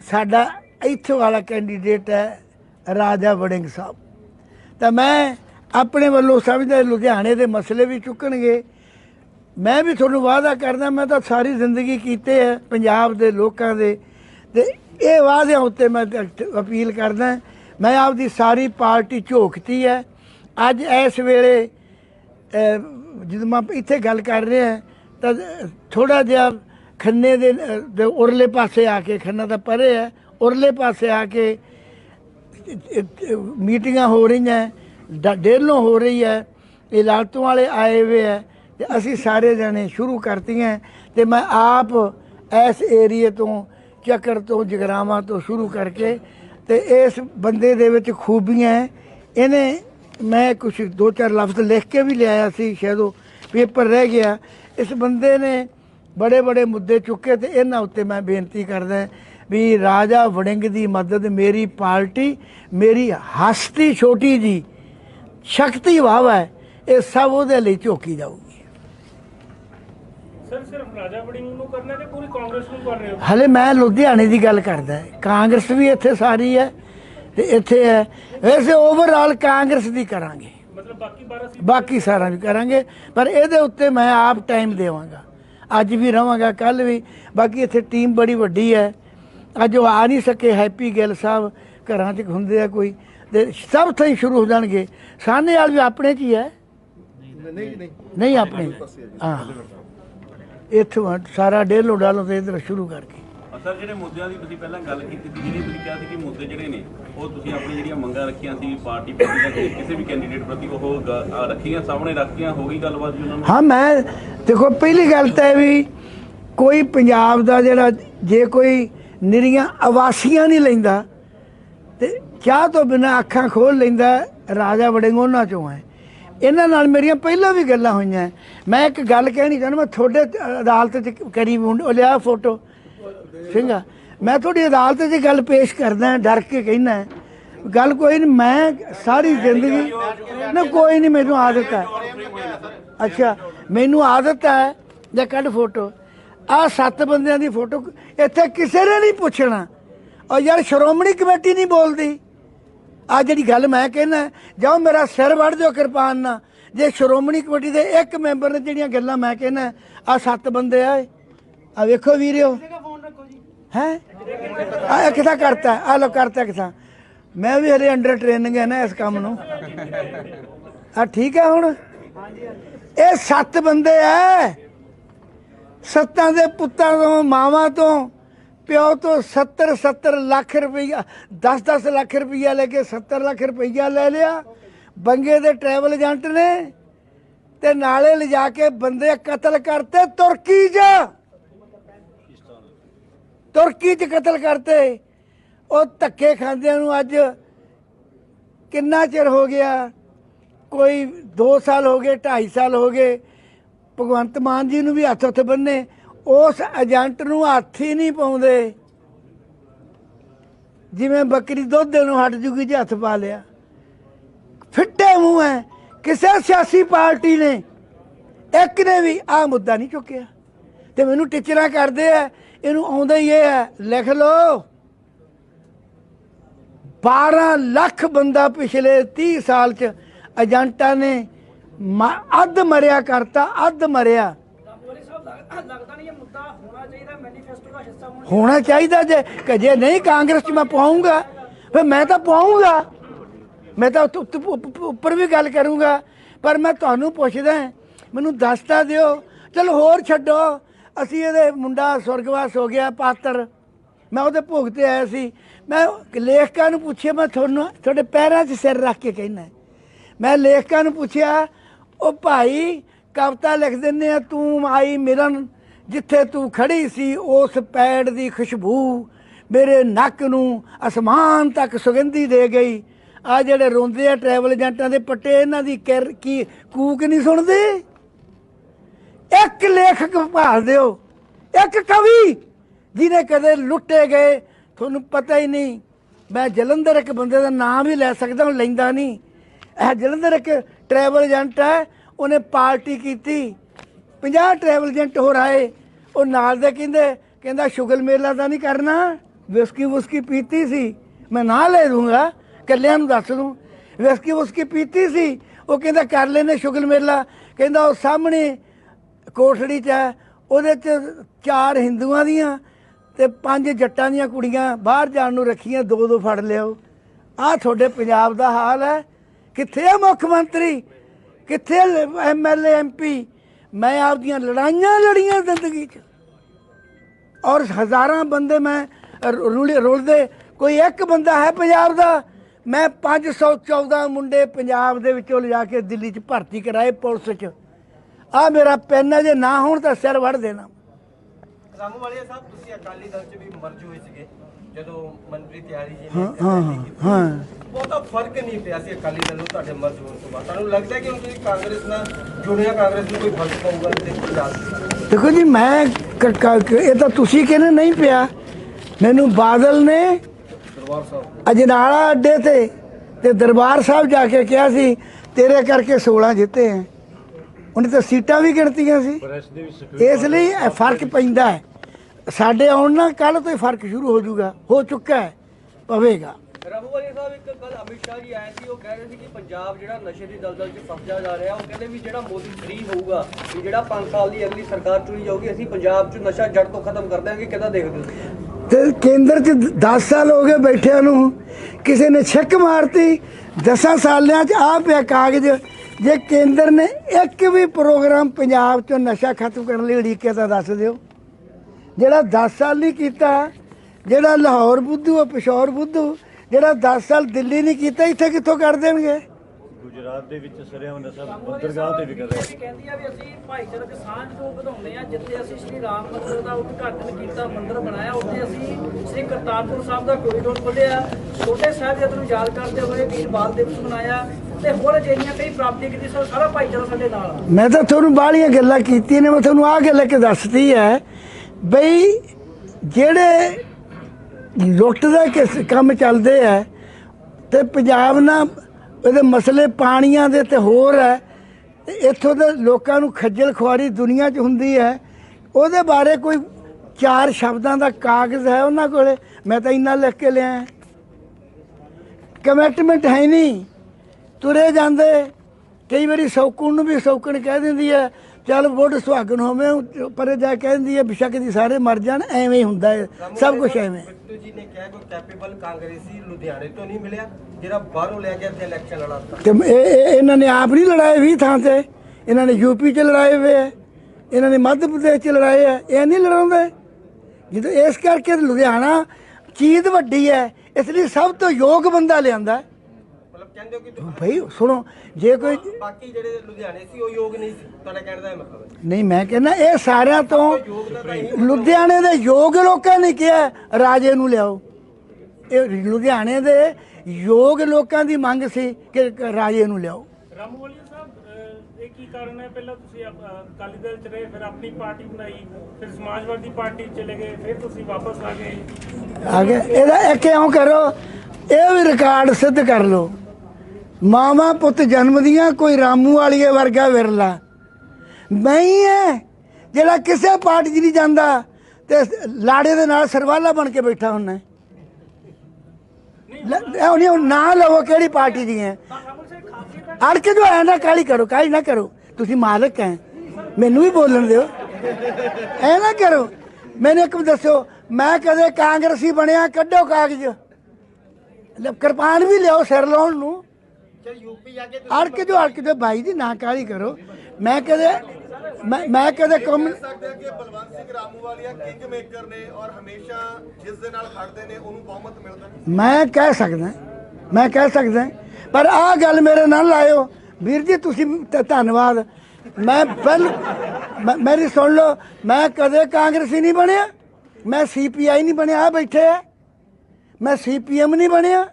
ਸਾਡਾ ਇੱਥੋਂ ਵਾਲਾ ਕੈਂਡੀਡੇਟ ਹੈ, ਰਾਜਾ ਵੜਿੰਗ ਸਾਹਿਬ। ਤਾਂ ਮੈਂ ਆਪਣੇ ਵੱਲੋਂ ਸਮਝਦਾ ਲੁਧਿਆਣੇ ਦੇ ਮਸਲੇ ਵੀ ਚੁੱਕਣਗੇ ਮੈਂ ਵੀ ਤੁਹਾਨੂੰ ਵਾਅਦਾ ਕਰਦਾ, ਮੈਂ ਤਾਂ ਸਾਰੀ ਜ਼ਿੰਦਗੀ ਕੀਤੇ ਹੈ ਪੰਜਾਬ ਦੇ ਲੋਕਾਂ ਦੇ। ਤੇ ਇਹ ਵਾਅਦਿਆਂ ਉੱਤੇ ਮੈਂ ਅਪੀਲ ਕਰਦਾ, ਮੈਂ ਆਪਦੀ ਸਾਰੀ ਪਾਰਟੀ ਝੋਕਤੀ ਹੈ ਅੱਜ ਇਸ ਵੇਲੇ ਜਦੋਂ ਮੈਂ ਇੱਥੇ ਗੱਲ ਕਰ ਰਿਹਾ, ਤਾਂ ਥੋੜਾ ਜਿਹਾ ਖੰਨੇ ਦੇ ਉਰਲੇ ਪਾਸੇ ਆ ਕੇ, ਖੰਨਾ ਤਾਂ ਪਰੇ ਹੈ ਉਰਲੇ ਪਾਸੇ ਆ ਕੇ, ਮੀਟਿੰਗਾਂ ਹੋ ਰਹੀਆਂ ਡੇਲੋਂ ਹੋ ਰਹੀ ਹੈ ਇਹ ਲਾਲਤੋਂ ਵਾਲੇ ਆਏ ਹੋਏ ਹੈ ਤੇ ਅਸੀਂ ਸਾਰੇ ਜਣੇ ਸ਼ੁਰੂ ਕਰਤੀਆਂ ਤੇ ਮੈਂ ਆਪ ਇਸ ਏਰੀਏ ਤੋਂ, ਚੱਕਰ ਤੋਂ, ਜਗਰਾਵਾਂ ਤੋਂ ਸ਼ੁਰੂ ਕਰਕੇ ਤੇ ਇਸ ਬੰਦੇ ਦੇ ਵਿੱਚ ਖੂਬੀਆਂ ਇਹਨੇ ਮੈਂ ਕੁਝ ਦੋ ਚਾਰ ਲਫ਼ਜ਼ ਲਿਖ ਕੇ ਵੀ ਲਿਆਇਆ ਸੀ ਸ਼ਾਇਦ ਉਹ ਪੇਪਰ ਰਹਿ ਗਿਆ। ਇਸ ਬੰਦੇ ਨੇ ਬੜੇ ਬੜੇ ਮੁੱਦੇ ਚੁੱਕੇ ਤੇ ਇਹਨਾਂ ਉੱਤੇ ਮੈਂ ਬੇਨਤੀ ਕਰਦਾ ਵੀ ਰਾਜਾ ਵੜਿੰਗ ਦੀ ਮਦਦ ਮੇਰੀ ਪਾਰਟੀ ਮੇਰੀ ਹਸਤੀ ਛੋਟੀ ਜੀ, ਸ਼ਕਤੀ ਵਾਵਾ ਹੈ ਇਹ ਸਭ ਉਹਦੇ ਲਈ ਝੋਕੀ ਜਾਊਗੀ। ਸਰ ਸਿਰਫ ਰਾਜਾ ਵੜਿੰਗ ਨੂੰ ਕਰਨਾ ਕਿ ਪੂਰੀ ਕਾਂਗਰਸ ਨੂੰ ਕਰ ਰਹੇ ਹੋ? ਹਲੇ ਮੈਂ ਲੁਧਿਆਣੇ ਦੀ ਗੱਲ ਕਰਦਾ ਕਾਂਗਰਸ ਵੀ ਇੱਥੇ ਸਾਰੀ ਹੈ ਤੇ ਇੱਥੇ ਹੈ। ਵੈਸੇ ਓਵਰਆਲ ਕਾਂਗਰਸ ਦੀ ਕਰਾਂਗੇ। ਮਤਲਬ ਬਾਕੀ 12 ਸੀਟ? ਬਾਕੀ ਸਾਰਾ ਵੀ ਕਰਾਂਗੇ। ਪਰ ਇਹਦੇ ਉੱਤੇ ਮੈਂ ਆਪ ਟਾਈਮ ਦੇਵਾਂਗਾ। ਅੱਜ ਵੀ ਰਵਾਂਗਾ ਕੱਲ ਵੀ। ਬਾਕੀ ਇੱਥੇ ਟੀਮ ਬੜੀ ਵੱਡੀ ਹੈ। ਅੱਜ ਉਹ ਆ ਨਹੀਂ ਸਕੇ ਹੈਪੀ ਗਿੱਲ ਸਾਹਿਬ ਘਰਾਂ 'ਚ ਹੁੰਦੇ ਆ ਕੋਈ। ਤੇ ਸਭ ਥਾਂ ਸ਼ੁਰੂ ਹੋ ਜਾਣਗੇ। ਸਾਹਨੇ ਵਾਲ ਵੀ ਆਪਣੇ 'ਚ ਹੀ ਹੈ। ਨਹੀਂ ਨਹੀਂ ਨਹੀਂ। ਆਪਣੇ। ਹਾਂ। ਇੱਥੋਂ ਸਾਰਾ ਡੇਲੋ ਡਾਲੋ ਤੇ ਇਧਰ ਸ਼ੁਰੂ ਕਰਕੇ। ਸਰ ਜਿਹੜੇ ਮੁੱਦਿਆਂ ਦੀ ਤੁਸੀਂ ਪਹਿਲਾਂ ਗੱਲ ਕੀਤੀ ਸੀ ਜਿਹੜੇ ਤੁਸੀਂ ਕਿਹਾ ਸੀ ਕਿ ਮੁੱਦੇ ਜਿਹੜੇ ਨੇ ਉਹ ਤੁਸੀਂ ਆਪਣੀ ਜਿਹੜੀਆਂ ਮੰਗਾਂ ਰੱਖੀਆਂ ਸੀ ਪਾਰਟੀ ਪ੍ਰਤੀ ਜਾਂ ਕਿਸੇ- ਵੀ ਕੈਂਡੀਡੇਟ ਪ੍ਰਤੀ ਉਹ ਰੱਖੀਆਂ ਸਾਹਮਣੇ ਰੱਖੀਆਂ ਹੋ ਗਈ ਗੱਲਬਾਤ ਜੀ ਉਹਨਾਂ ਨੂੰ ਹਾਂ ਮੈਂ ਦੇਖੋ ਪਹਿਲੀ ਗੱਲ ਤਾਂ ਇਹ ਵੀ ਕੋਈ ਪੰਜਾਬ ਦਾ ਜਿਹੜਾ ਜੇ ਕੋਈ ਨਿਰੀਆਂ ਆਵਾਸੀਆਂ ਨਹੀਂ ਲੈਂਦਾ ਤੇ ਚਾਹ ਤੋਂ ਬਿਨਾ ਅੱਖਾਂ ਖੋਲ ਲੈਂਦਾ ਰਾਜਾ ਵੜਿੰਗ ਉਹਨਾਂ ਚੋਂ ਹੈ। ਇਹਨਾਂ ਨਾਲ ਮੇਰੀਆਂ ਪਹਿਲਾਂ ਵੀ ਗੱਲਾਂ ਹੋਈਆਂ। ਮੈਂ ਇੱਕ ਗੱਲ ਕਹਿਣੀ ਚਾਹੁੰਦਾ, ਮੈਂ ਤੁਹਾਡੇ ਅਦਾਲਤ 'ਚ ਕਰੀ ਉਹ ਲਿਆ ਫੋਟੋ। ਸਿੰਘਾ ਮੈਂ ਤੁਹਾਡੀ ਅਦਾਲਤ 'ਚ ਗੱਲ ਪੇਸ਼ ਕਰਦਾ, ਡਰ ਕੇ ਕਹਿਣਾ। ਗੱਲ ਕੋਈ ਨਹੀਂ ਮੈਂ ਸਾਰੀ ਜ਼ਿੰਦਗੀ ਨਾ ਕੋਈ ਨਹੀਂ ਮੈਨੂੰ ਆਦਤ ਹੈ ਅੱਛਾ, ਮੈਨੂੰ ਆਦਤ ਹੈ ਜੇ ਕੱਢ ਫੋਟੋ। ਆ ਸੱਤ ਬੰਦਿਆਂ ਦੀ ਫੋਟੋ, ਇੱਥੇ ਕਿਸੇ ਨੇ ਨਹੀਂ ਪੁੱਛਣਾ। ਔਰ ਯਾਰ ਸ਼੍ਰੋਮਣੀ ਕਮੇਟੀ ਨਹੀਂ ਬੋਲਦੀ। ਆ ਜਿਹੜੀ ਗੱਲ ਮੈਂ ਕਹਿਣਾ ਜਾਓ ਮੇਰਾ ਸਿਰ ਵੜ ਦਿਓ ਕਿਰਪਾਨ ਨਾਲ। ਜੇ ਸ਼੍ਰੋਮਣੀ ਕਮੇਟੀ ਦੇ ਇੱਕ ਮੈਂਬਰ ਨੇ ਜਿਹੜੀਆਂ ਗੱਲਾਂ ਮੈਂ ਕਹਿਣਾ ਆ ਸੱਤ ਬੰਦੇ ਆਏ। ਆ ਵੇਖੋ ਵੀਰਿਓ। ਹੈ? ਆ ਕਿਥਾ ਕਰਤਾ? ਆ ਲੋ ਕਰਤਾ ਕਿਥਾ ਮੈਂ ਵੀ ਹਰੇ ਅੰਡਰ ਟ੍ਰੇਨਿੰਗ ਹੈ ਨਾ ਇਸ ਕੰਮ ਨੂੰ। ਆ ਠੀਕ ਹੈ ਹੁਣ? ਇਹ ਸੱਤ ਬੰਦੇ ਐ ਸੱਤਾਂ ਦੇ ਪੁੱਤਾਂ ਤੋਂ, ਮਾਵਾਂ ਤੋਂ ਪਿਓ ਤੋਂ 70 70 ਲੱਖ ਰੁਪਈਆ 10 10 ਲੱਖ ਰੁਪਈਆ ਲੈ ਕੇ 70 ਲੱਖ ਰੁਪਈਆ ਲੈ ਲਿਆ। ਬੰਗੇ ਦੇ ਟਰੈਵਲ ਏਜੰਟ ਨੇ ਤੇ ਨਾਲੇ ਲਿਜਾ ਕੇ ਬੰਦੇ ਕਤਲ ਕਰਤੇ, ਤੁਰਕੀ 'ਚ। ਤੁਰਕੀ 'ਚ ਕਤਲ ਕਰਤੇ। ਉਹ ਧੱਕੇ ਖਾਂਦਿਆਂ ਨੂੰ ਅੱਜ ਕਿੰਨਾ ਚਿਰ ਹੋ ਗਿਆ? ਕੋਈ 2 ਸਾਲ ਹੋ ਗਏ 2.5 ਸਾਲ ਹੋ ਗਏ। ਭਗਵੰਤ ਮਾਨ ਜੀ ਨੂੰ ਵੀ ਹੱਥ ਉੱਤੇ ਬੰਨੇ ਉਸ ਏਜੰਟ ਨੂੰ ਹੱਥ ਹੀ ਨਹੀਂ ਪਾਉਂਦੇ। ਜਿਵੇਂ ਬੱਕਰੀ ਦੁੱਧ ਦੇਣੋਂ ਹਟ ਜੂਗੀ ਜੇ ਹੱਥ ਪਾ ਲਿਆ। ਫਿੱਟੇ ਮੂੰਹ ਹੈ ਕਿਸੇ ਸਿਆਸੀ ਪਾਰਟੀ ਨੇ ਇੱਕ ਨੇ ਵੀ ਆ ਮੁੱਦਾ ਨਹੀਂ ਚੁੱਕਿਆ। ਤੇ ਮੈਨੂੰ ਟਿਚਰਾਂ ਕਰਦੇ ਆ ਇਹਨੂੰ ਆਉਂਦਾ ਹੀ ਇਹ ਹੈ ਲਿਖ ਲਓ। 12 ਲੱਖ ਬੰਦਾ ਪਿਛਲੇ 30 ਸਾਲ ਚ ਏਜੰਟਾਂ ਨੇ ਮ- ਅੱਧ ਮਰਿਆ ਕਰਤਾ, ਅੱਧ ਮਰਿਆ। ਹੋਣਾ ਚਾਹੀਦਾ ਜੇ ਕਿ ਜੇ ਨਹੀਂ ਕਾਂਗਰਸ ਚ ਮੈਂ ਪਾਉਂਗਾ ਫਿਰ ਮੈਂ ਤਾਂ ਪਾਉਂਗਾ ਮੈਂ ਤਾਂ ਉੱਪਰ ਵੀ ਗੱਲ ਕਰੂੰਗਾ। ਪਰ ਮੈਂ ਤੁਹਾਨੂੰ ਪੁੱਛਦਾ ਮੈਨੂੰ ਦੱਸਤਾ ਦਿਓ। ਚਲ ਹੋਰ ਛੱਡੋ। ਅਸੀਂ ਇਹਦੇ ਮੁੰਡਾ ਸੁਰਗਵਾਸ ਹੋ ਗਿਆ ਪਾਤਰ। ਮੈਂ ਉਹਦੇ ਭੋਗ ਤੇ ਆਇਆ ਸੀ। ਮੈਂ ਲੇਖਕਾਂ ਨੂੰ ਪੁੱਛਿਆ ਮੈਂ ਤੁਹਾਨੂੰ ਤੁਹਾਡੇ ਪੈਰਾਂ 'ਚ ਸਿਰ ਰੱਖ ਕੇ ਕਹਿਣਾ ਮੈਂ ਲੇਖਕਾਂ ਨੂੰ ਪੁੱਛਿਆ ਉਹ ਭਾਈ ਕਵਿਤਾ ਲਿਖ ਦਿੰਦੇ ਆ ਤੂੰ ਆਈ ਮਿਲਣ। ਜਿੱਥੇ ਤੂੰ ਖੜੀ ਸੀ, ਉਸ ਪੈੜ ਦੀ ਖੁਸ਼ਬੂ ਮੇਰੇ ਨੱਕ ਨੂੰ ਅਸਮਾਨ ਤੱਕ ਸੁਗੰਧੀ ਦੇ ਗਈ। ਆ ਜਿਹੜੇ ਰੋਂਦੇ ਆ ਟਰੈਵਲ ਏਜੰਟਾਂ ਦੇ ਪੱਟੇ, ਇਹਨਾਂ ਦੀ ਕਿਰ- ਕੀ, ਕੂਕ ਨਹੀਂ ਸੁਣਦੇ? ਇੱਕ ਲੇਖਕ ਭਾਲ ਦਿਓ, ਇੱਕ ਕਵੀ ਜਿਹਨੇ ਕਦੇ ਲੁੱਟੇ ਗਏ, ਤੁਹਾਨੂੰ ਪਤਾ ਹੀ ਨਹੀਂ। ਮੈਂ ਜਲੰਧਰ ਇੱਕ ਬੰਦੇ ਦਾ ਨਾਮ ਵੀ ਲੈ ਸਕਦਾ ਹੁਣ ਲੈਂਦਾ ਨਹੀਂ। ਇਹ ਜਲੰਧਰ ਇੱਕ ਟਰੈਵਲ ਏਜੰਟ ਹੈ, ਉਹਨੇ ਪਾਰਟੀ ਕੀਤੀ। 50 ਟਰੈਵਲ ਏਜੰਟ ਹੋਰ ਆਏ। ਉਹ ਨਾਲ ਦੇ ਕਹਿੰਦੇ, ਕਹਿੰਦਾ ਸ਼ੁਗਲ ਮੇਲਾ ਤਾਂ ਨਹੀਂ ਕਰਨਾ, ਵਿਸਕੀ ਵੁਸਕੀ ਪੀਤੀ ਸੀ, ਮੈਂ ਨਾ ਲੈ ਦੂੰਗਾ ਕੱਲਿਆਂ ਨੂੰ ਦੱਸ ਦੂੰ। ਵਿਸਕੀ ਵੁਸਕੀ ਪੀਤੀ ਸੀ, ਉਹ ਕਹਿੰਦਾ ਕਰ ਲੈਨੇ ਸ਼ੁਗਲ ਮੇਲਾ, ਕਹਿੰਦਾ ਉਹ ਸਾਹਮਣੇ ਕੋਠੜੀ 'ਚ ਹੈ, ਉਹਦੇ 'ਚ ਚਾਰ ਹਿੰਦੂਆਂ ਦੀਆਂ ਤੇ ਪੰਜ ਜੱਟਾਂ ਦੀਆਂ ਕੁੜੀਆਂ ਬਾਹਰ ਜਾਣ ਨੂੰ ਰੱਖੀਆਂ, ਦੋ ਦੋ ਫੜ ਲਿਓ ਆਹ ਤੁਹਾਡੇ ਪੰਜਾਬ ਦਾ ਹਾਲ ਹੈ। ਕਿੱਥੇ ਹੈ ਮੁੱਖ ਮੰਤਰੀ? ਕਿੱਥੇ ਐਮਐਲਏ ਐਮਪੀ ਮੈਂ ਆਪਦੀਆਂ ਲੜਾਈਆਂ ਲੜੀਆਂ ਜ਼ਿੰਦਗੀ 'ਚ। ਔਰ ਹਜ਼ਾਰਾਂ ਬੰਦੇ ਮੈਂ ਰੁਲੇ, ਰੁਲਦੇ, ਕੋਈ ਇੱਕ ਬੰਦਾ ਹੈ ਪੰਜਾਬ ਦਾ? ਮੈਂ 514 ਮੁੰਡੇ ਪੰਜਾਬ ਦੇ ਵਿੱਚੋਂ ਲਿਜਾ ਕੇ ਦਿੱਲੀ 'ਚ ਭਰਤੀ ਕਰਾਏ ਪੁਲਿਸ 'ਚ। ਆ ਮੇਰਾ ਪੈਨ ਹੈ, ਜੇ ਨਾ ਹੋਣ ਤਾਂ ਸਿਰ ਵੜ ਦੇਣਾ। ਰਾਮੂ ਵਾਲੀਆ ਸਾਹਿਬ, ਤੁਸੀਂ ਅਕਾਲੀ ਦਲ 'ਚ ਵੀ ਮਰਜ ਹੋਏ ਸੀਗੇ। ਜਦੋਂ ਮੰਤਰੀ ਤਿਆਰੀ ਜੀ ਹਾਂ ਨੇ ਹਾਂ ਹਾਂ, ਹਾਂ ਬਹੁਤਾ ਫ਼ਰਕ ਨਹੀਂ ਪਿਆ ਸੀ ਅਕਾਲੀ ਦਲ ਨੂੰ ਤੁਹਾਡੇ ਮਰਜ ਹੋਣ ਤੋਂ ਬਾਅਦ। ਤੁਹਾਨੂੰ ਲੱਗਦਾ ਹੈ ਕਿ ਹੁਣ ਤੁਸੀਂ ਕਾਂਗਰਸ ਨਾਲ ਜੁੜਿਆ ਕਾਂਗਰਸ ਨੂੰ ਕੋਈ ਫ਼ਰਕ ਪਊਗਾ ਤੇ ਪੰਜਾਬ 'ਚ ਦੇਖੋ ਜੀ ਮੈਂ ਇਹ ਤਾਂ ਤੁਸੀਂ ਕਹਿੰਦੇ ਨਹੀਂ ਪਿਆ। ਮੈਨੂੰ ਬਾਦਲ ਨੇ ਦਰਬਾਰ ਸਾਹਿਬ। ਅਜਨਾਲਾ ਅੱਡੇ ਤੇ ਤੇ ਦਰਬਾਰ ਸਾਹਿਬ ਜਾ ਕੇ ਕਿਹਾ ਸੀ ਤੇਰੇ ਕਰਕੇ 16 ਜਿੱਤੇ ਆ। ਉਹਨੇ ਤਾਂ ਸੀਟਾਂ ਵੀ ਗਿਣਤੀਆਂ ਸੀ। ਇਸ ਲਈ ਇਹ ਫ਼ਰਕ ਪੈਂਦਾ ਹੈ। ਸਾਡੇ ਆਉਣ ਨਾਲ ਕੱਲ ਤੋਂ ਹੀ ਫ਼ਰਕ ਸ਼ੁਰੂ ਹੋ ਜਾਊਗਾ ਹੋ ਚੁੱਕਾ ਹੈ ਪਵੇਗਾ ਰਾਮੂ ਵਾਲੀਆ ਸਾਹਿਬ ਇੱਕ ਗੱਲ ਅਮਿਤ ਸ਼ਾਹ ਜੀ ਆਏ ਸੀ ਉਹ ਕਹਿ ਰਹੇ ਸੀ ਕਿ ਪੰਜਾਬ ਜਿਹੜਾ ਨਸ਼ੇ ਦੀ ਦਲਦਲ 'ਚ ਫਸਦਾ ਜਾ ਰਿਹਾ ਉਹ ਕਹਿੰਦੇ ਵੀ ਜਿਹੜਾ ਮੋਦੀ ਫ੍ਰੀ ਹੋਊਗਾ ਵੀ ਜਿਹੜਾ 5 ਸਾਲ ਦੀ ਅਗਲੀ ਸਰਕਾਰ ਚੁਣੀ ਜਾਊਗੀ ਅਸੀਂ ਪੰਜਾਬ 'ਚ ਨਸ਼ਾ ਜੜ ਤੋਂ ਖਤਮ ਕਰ ਦਿਆਂਗੇ ਕਿੱਦਾਂ ਦੇਖਦੇ ਹੋ ਤੁਸੀਂ? ਤੇ ਕੇਂਦਰ 'ਚ 10 ਸਾਲ ਹੋ ਗਏ ਬੈਠਿਆਂ ਨੂੰ ਕਿਸੇ ਨੇ ਛਿੱਕ ਮਾਰਤੀ 10 ਸਾਲਿਆਂ 'ਚ ਆ ਪਿਆ ਕਾਗਜ਼ ਜੇ ਕੇਂਦਰ ਨੇ ਇੱਕ ਵੀ ਪ੍ਰੋਗਰਾਮ ਪੰਜਾਬ 'ਚੋਂ ਨਸ਼ਾ ਖਤਮ ਕਰਨ ਲਈ ਉਡੀਕਿਆ ਤਾਂ ਦੱਸ ਦਿਓ ਜਿਹੜਾ 10 ਸਾਲ ਨਹੀਂ ਕੀਤਾ ਜਿਹੜਾ ਲਾਹੌਰ ਬੁੱਧੂ ਆ ਪਿਸ਼ੌਰ ਬੁੱਧੂ ਜਿਹੜਾ 10 ਸਾਲ ਦਿੱਲੀ ਨਹੀਂ ਕੀਤਾ ਇੱਥੇ ਕਿੱਥੋਂ ਕਰ ਦੇਣਗੇ? ਗੁਜਰਾਤ ਦੇ ਵਿੱਚ ਸਰਿਆਮ ਨਸ਼ਾ ਬੰਦਰਗਾਹ ਤੇ ਵੀ ਕਰ ਰਹੇ ਮੋਦੀ ਕਹਿੰਦੀ ਆ ਵੀ ਅਸੀਂ ਭਾਈਚਾਰਕ ਸਾਂਝ ਨੂੰ ਵਧਾਉਂਦੇ ਆ ਜਿੱਥੇ ਅਸੀਂ ਸ਼੍ਰੀ ਰਾਮ ਮੰਦਿਰ ਦਾ ਉਦਘਾਟਨ ਕੀਤਾ ਮੰਦਿਰ ਬਣਾਇਆ ਉੱਥੇ ਅਸੀਂ ਸ਼੍ਰੀ ਕਰਤਾਰਪੁਰ ਸਾਹਿਬ ਦਾ ਕੋਰੀਡੋਰ ਖੋਲ੍ਹਿਆ। ਛੋਟੇ ਸਾਹਿਬਜ਼ਾਦੇ ਨੂੰ ਯਾਦ ਕਰਦੇ ਹੋਏ ਵੀਰ ਬਾਲ ਦਿਵਸ ਮਨਾਇਆ ਤੇ ਹੋਰ ਅਜਿਹੀਆਂ ਕਈ ਪ੍ਰਾਪਤੀਆਂ ਕੀਤੀ ਸੋ ਸਾਰਾ ਭਾਈਚਾਰਾ ਸਾਡੇ ਨਾਲ ਆ। ਮੈਂ ਤਾਂ ਤੁਹਾਨੂੰ ਬਾਹਲੀਆਂ ਗੱਲਾਂ ਕੀਤੀਆਂ ਨੇ ਮੈਂ ਤੁਹਾਨੂੰ ਆਹ ਗੱਲ ਇੱਕ ਦੱਸਤੀ ਹੈ ਬਈ ਜਿਹੜੇ ਲੁੱਟ ਦਾ ਕਿਸ ਕੰਮ ਚੱਲਦੇ ਆ ਤੇ ਪੰਜਾਬ ਨਾਲ ਇਹਦੇ ਮਸਲੇ ਪਾਣੀਆਂ ਦੇ ਤੇ ਹੋਰ ਹੈ, ਤੇ ਇੱਥੋਂ ਦੇ ਲੋਕਾਂ ਨੂੰ ਖੱਜਲ ਖੁਆਰੀ ਦੁਨੀਆ 'ਚ ਹੁੰਦੀ ਹੈ। ਉਹਦੇ ਬਾਰੇ ਕੋਈ ਚਾਰ ਸ਼ਬਦਾਂ ਦਾ ਕਾਗਜ਼ ਹੈ ਉਹਨਾਂ ਕੋਲੇ? ਮੈਂ ਤਾਂ ਇੰਨਾ ਲਿਖ ਕੇ ਲਿਆ। ਕਮਿਟਮੈਂਟ ਹੈ ਨਹੀਂ। ਤੁਰੇ ਜਾਂਦੇ। ਕਈ ਵਾਰੀ ਸੌਕਣ ਨੂੰ ਵੀ ਸੌਕਣ ਕਹਿ ਦਿੰਦੀ ਹੈ। ਚੱਲ ਵੋਟ ਸੁਹਾਗਣ ਹੋਵੇ ਪਰੇ ਜਾ ਕੇ ਕਹਿੰਦੀ ਹੈ ਬਿਸ਼ੱਕ ਦੀ ਸਾਰੇ ਮਰ ਜਾਣ ਐਵੇਂ ਹੀ ਹੁੰਦਾ ਹੈ ਸਭ ਕੁਝ ਐਵੇਂ। ਬਿੱਟੂ ਜੀ ਨੇ ਕਿਹਾ ਕੋਈ ਕੈਪੇਬਲ ਕਾਂਗਰਸੀ ਲੁਧਿਆਣੇ ਤੋਂ ਨਹੀਂ ਮਿਲਿਆ ਜਿਹੜਾ ਬਾਹਰੋਂ ਲੈ ਗਿਆ ਤੇ ਇਲੈਕਸ਼ਨ ਲੜਾਤਾ ਤੇ ਇਹ ਇਹ- ਇਹਨਾਂ ਨੇ ਆਪ ਨਹੀਂ ਲੜਾਏ 20 ਥਾਂ ਤੇ। ਇਹਨਾਂ ਨੇ ਯੂਪੀ 'ਚ ਲੜਾਏ ਹੋਏ ਆ। ਇਹਨਾਂ ਨੇ ਮੱਧ ਪ੍ਰਦੇਸ਼ 'ਚ ਲੜਾਏ ਆ। ਇਹ ਨਹੀਂ ਲੜਾਉਂਦੇ। ਜਦੋਂ ਇਸ ਕਰਕੇ ਲੁਧਿਆਣਾ ਚੀਜ਼ ਵੱਡੀ ਹੈ ਇਸ ਲਈ ਸਭ ਤੋਂ ਯੋਗ ਬੰਦਾ ਲਿਆਂਦਾ। ਹੈ। ਕਹਿੰਦੇ ਹੋ ਕਿ ਭਈ ਸੁਣੋ ਜੇ ਕੋਈ ਬਾਕੀ ਜਿਹੜੇ ਲੁਧਿਆਣੇ ਸੀ ਉਹ ਯੋਗ ਨਹੀਂ ਸੀ। ਤੁਹਾਡਾ ਕਹਿਣ ਦਾ ਮਤਲਬ ਹੈ। ਨਹੀਂ ਮੈਂ ਕਹਿੰਦਾ ਇਹ ਸਾਰਿਆਂ ਤੋਂ ਲੁਧਿਆਣੇ ਦੇ ਯੋਗ ਲੋਕਾਂ ਨੇ ਕਿਹਾ ਰਾਜੇ ਨੂੰ ਲਿਆਓ। ਇਹ ਲੁਧਿਆਣੇ ਦੇ ਯੋਗ ਲੋਕਾਂ ਦੀ ਮੰਗ ਸੀ ਕਿ ਰਾਜੇ ਨੂੰ ਲਿਆਓ। ਰਾਮੂਵਾਲੀਆ ਸਾਹਿਬ ਇਹ ਕੀ ਕਾਰਨ ਹੈ? ਪਹਿਲਾਂ ਤੁਸੀਂ ਅਕਾਲੀ ਦਲ ਚ ਰਹੇ ਫਿਰ ਆਪਣੀ ਪਾਰਟੀ ਬਣਾਈ ਫਿਰ ਸਮਾਜਵਾਦੀ ਪਾਰਟੀ ਚਲੇ ਗਏ ਫਿਰ ਤੁਸੀਂ ਵਾਪਸ ਆ ਗਏ। ਆ ਗਿਆ ਇਹਦਾ ਇਹ ਕਿਉਂ ਕਰੋ ਇਹ ਵੀ ਰਿਕਾਰਡ ਸਿੱਧ ਕਰ ਲਓ। ਮਾਵਾ ਪੁੱਤ ਜਨਮ ਦੀਆਂ ਕੋਈ ਰਾਮੂ ਵਾਲੀਏ ਵਰਗਾ ਵਿਰਲਾ। ਮੈਂ ਹੀ ਹੈ ਜਿਹੜਾ ਕਿਸੇ ਪਾਰਟੀ 'ਚ ਨਹੀਂ ਜਾਂਦਾ ਤੇ ਲਾੜੇ ਦੇ ਨਾਲ ਸਰਵਾਲਾ ਬਣ ਕੇ ਬੈਠਾ ਹੁੰਨਾ ਲੈ ਉਹ ਨਹੀਂ ਨਾ ਲਵੋ ਕਿਹੜੀ ਪਾਰਟੀ ਦੀ ਹੈ ਅੜ ਕੇ ਜੋ ਹੈ ਨਾ ਕਾਲੀ ਕਰੋ ਕਾਲੀ ਨਾ ਕਰੋ। ਤੁਸੀਂ ਮਾਲਕ ਹੈ ਮੈਨੂੰ ਵੀ ਬੋਲਣ ਦਿਓ। ਐ ਨਾ ਕਰੋ। ਮੈਨੂੰ ਇੱਕ ਦੱਸੋ ਮੈਂ ਕਦੇ ਕਾਂਗਰਸੀ ਬਣਿਆ ਕੱਢੋ ਕਾਗਜ਼। ਕਿਰਪਾਨ ਵੀ ਲਿਆਓ ਸਿਰ ਲਾਉਣ ਨੂੰ। ਅੜ ਕੇ ਜੋ ਅੜ ਕੇ ਜੋ ਭਾਈ ਜੀ ਨਾ ਕਾਲੀ ਕਰੋ। ਮੈਂ ਕਦੇ ਮੈਂ ਮੈਂ ਕਦੇ ਕਮ ਸਕਦੇ ਕਿ ਬਲਵੰਤ ਸਿੰਘ ਰਾਮੂਵਾਲੀਆ ਕਿੰਗ ਮੇਕਰ ਨੇ ਔਰ ਹਮੇਸ਼ਾ ਜਿਸ ਦੇ ਨਾਲ ਖੜਦੇ ਨੇ ਉਹਨੂੰ ਬਹੁਮਤ ਮਿਲਦਾ ਹੈ ਮੈਂ ਕਹਿ ਸਕਦਾ ਮੈਂ ਕਹਿ ਸਕਦਾ। ਪਰ ਆਹ ਗੱਲ ਮੇਰੇ ਨਾਲ ਲਾਇਓ। ਵੀਰ ਜੀ ਤੁਸੀਂ ਧੰਨਵਾਦ। ਮੈਂ ਪਹਿਲ ਮੇਰੀ ਸੁਣ ਲਓ। ਮੈਂ ਕਦੇ ਕਾਂਗਰਸੀ ਨਹੀਂ ਬਣਿਆ। ਮੈਂ ਸੀਪੀਆਈ ਨਹੀਂ ਬਣਿਆ। ਆ ਬੈਠੇ ਆ। ਮੈਂ ਸੀਪੀਐਮ ਨਹੀਂ ਬਣਿਆ।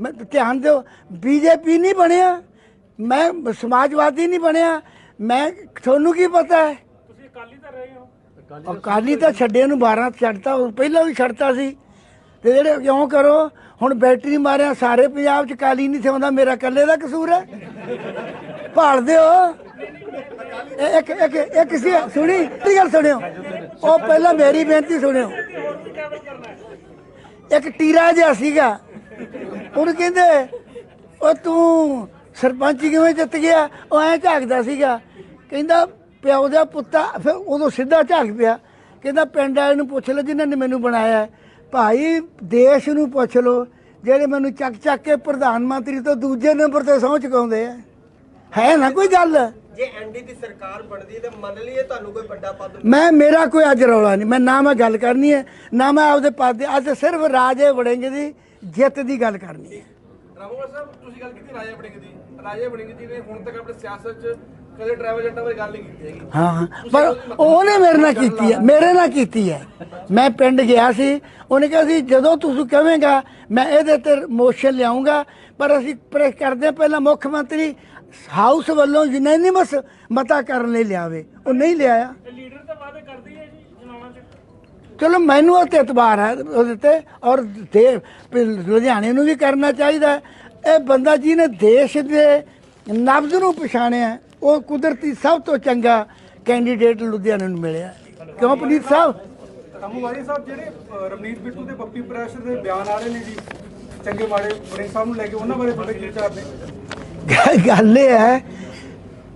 ਮੈਂ ਧਿਆਨ ਦਿਓ ਬੀਜੇਪੀ ਨਹੀਂ ਬਣਿਆ। ਮੈਂ ਸਮਾਜਵਾਦੀ ਨਹੀਂ ਬਣਿਆ। ਮੈਂ ਤੁਹਾਨੂੰ ਕੀ ਪਤਾ ਹੈ? ਤੁਸੀਂ ਅਕਾਲੀ ਤਾਂ ਰਹੇ ਹੋ। ਅਕਾਲੀ ਤਾਂ ਛੱਡੇ ਨੂੰ 12 ਛੱਡਤਾ ਉਹ ਪਹਿਲਾਂ ਵੀ ਛੱਡਤਾ ਸੀ। ਤੇ ਜਿਹੜੇ ਕਿਉਂ ਕਰੋ? ਹੁਣ ਬੈਟਰੀ ਮਾਰਿਆ ਸਾਰੇ ਪੰਜਾਬ ਚ ਕਾਲੀ ਨਹੀਂ ਸਿਉਂਦਾ ਮੇਰਾ ਇਕੱਲੇ ਦਾ ਕਸੂਰ ਹੈ। ਭਾਲ ਦਿਓ। ਇਹ ਇੱਕ ਇੱਕ ਇੱਕ ਸੀ ਸੁਣੀ ਇਹ ਗੱਲ ਸੁਣਿਓ। ਉਹ ਪਹਿਲਾਂ ਮੇਰੀ ਬੇਨਤੀ ਸੁਣਿਓ। ਇੱਕ ਟੀਰਾ ਜਿਹਾ ਸੀਗਾ। ਉਹਨੂੰ ਕਹਿੰਦੇ ਉਹ ਤੂੰ ਸਰਪੰਚ ਕਿਵੇਂ ਜਿੱਤ ਗਿਆ? ਉਹ ਐ ਝਾਕਦਾ ਸੀਗਾ। ਕਹਿੰਦਾ ਪਿਓ ਦਾ ਪੁੱਤਾ ਫਿਰ ਉਦੋਂ ਸਿੱਧਾ ਝਾਕ ਪਿਆ। ਕਹਿੰਦਾ ਪਿੰਡ ਵਾਲੇ ਨੂੰ ਪੁੱਛ ਲਓ ਜਿਨ੍ਹਾਂ ਨੇ ਮੈਨੂੰ ਬਣਾਇਆ। ਭਾਈ ਦੇਸ਼ ਨੂੰ ਪੁੱਛ ਲਓ। ਜਿਹੜੇ ਮੈਨੂੰ ਚੱਕ ਚੱਕ ਕੇ ਪ੍ਰਧਾਨ ਮੰਤਰੀ ਤੋਂ ਦੂਜੇ ਨੰਬਰ ਤੇ ਸਹੁੰ ਚੁਕਾਉਂਦੇ ਆ। ਹੈ ਨਾ ਕੋਈ ਗੱਲ? ਜੇ ਐਨਡੀ ਦੀ ਸਰਕਾਰ ਬਣਦੀ ਤੇ ਮੰਨ ਲਈਏ ਤੁਹਾਨੂੰ ਕੋਈ ਵੱਡਾ ਪਦ ਮੈਂ ਮੇਰਾ ਕੋਈ ਅੱਜ ਰੌਲਾ ਨਹੀਂ। ਮੈਂ ਨਾ ਮੈਂ ਗੱਲ ਕਰਨੀ ਹੈ ਨਾ ਮੈਂ ਆਪਦੇ ਪਦ ਦੀ ਅੱਜ ਸਿਰਫ ਰਾਜੇ ਵੜਿੰਗ ਦੀ ਜਿੱਤ ਦੀ ਗੱਲ ਕਰਨੀ ਹੈ। ਰਾਮੋਵਾਲ ਸਾਹਿਬ ਤੁਸੀਂ ਗੱਲ ਕੀਤੀ ਰਾਜਾ ਵੜਿੰਗ ਦੀ। ਰਾਜਾ ਵੜਿੰਗ ਜੀ ਨੇ ਹੁਣ ਤੱਕ ਆਪਣੇ ਸਿਆਸਤ 'ਚ ਕਦੇ ਡਰਾਈਵਰ ਏਜੰਟਾਂ ਬਾਰੇ ਗੱਲ ਨਹੀਂ ਕੀਤੀ ਹੈਗੀ। ਹਾਂ ਹਾਂ। ਪਰ ਉਹਨੇ ਮੇਰੇ ਨਾਲ ਕੀਤੀ ਹੈ ਮੇਰੇ ਨਾਲ ਕੀਤੀ ਹੈ। ਮੈਂ ਪਿੰਡ ਗਿਆ ਸੀ ਉਹਨੇ ਕਿਹਾ ਸੀ ਜਦੋਂ ਤੁਸੀਂ ਕਹੇਗਾ ਮੈਂ ਇਹਦੇ ਤੇ ਮੋਸ਼ਨ ਲਿਆਉਂਗਾ ਪਰ ਅਸੀਂ ਪ੍ਰੈਸ ਕਰਦੇ ਹਾਂ, ਪਹਿਲਾਂ ਮੁੱਖ ਮੰਤਰੀ ਹਾਊਸ ਵੱਲੋਂ ਯੂਨੈਨਿਮਸ ਮਤਾ ਕਰਨ ਲਈ ਲਿਆਵੇ। ਉਹ ਨਹੀਂ ਲਿਆਇਆ। ਲੀਡਰ ਤਾਂ ਵਾਅਦੇ ਕਰਦੀ ਹੈ ਜੀ। ਚਲੋ ਮੈਨੂੰ ਉਹ ਤੇ ਇਤਬਾਰ ਹੈ ਉਹਦੇ ਤੇ ਔਰ ਦੇ ਲੁਧਿਆਣੇ ਨੂੰ ਵੀ ਕਰਨਾ ਚਾਹੀਦਾ। ਇਹ ਬੰਦਾ ਜੀ ਨੇ ਦੇਸ਼ ਦੇ ਨਬਜ਼ ਨੂੰ ਪਛਾਣਿਆ ਉਹ ਕੁਦਰਤੀ ਸਭ ਤੋਂ ਚੰਗਾ ਕੈਂਡੀਡੇਟ ਲੁਧਿਆਣੇ ਨੂੰ ਮਿਲਿਆ ਕਿਉਂ ਪੁਨੀਤ ਸਾਹਿਬ? ਰਾਮੋਵਾਲ ਸਾਹਿਬ ਜਿਹੜੇ ਅ, ਰਵਨੀਤ ਬਿੱਟੂ ਦੇ ਪੱਪੀ ਪ੍ਰੈਸ਼ਰ ਦੇ ਬਿਆਨ ਆ ਰਹੇ ਨੇ ਜੀ ਚੰਗੇ ਮਾੜੇ ਵੜਿੰਗ ਸਾਹਿਬ ਨੂੰ ਲੈ ਕੇ ਉਹਨਾਂ ਬਾਰੇ ਤੁਹਾਡੇ ਕੀ ਵਿਚਾਰ ਨੇ? ਗੱਲ ਇਹ ਹੈ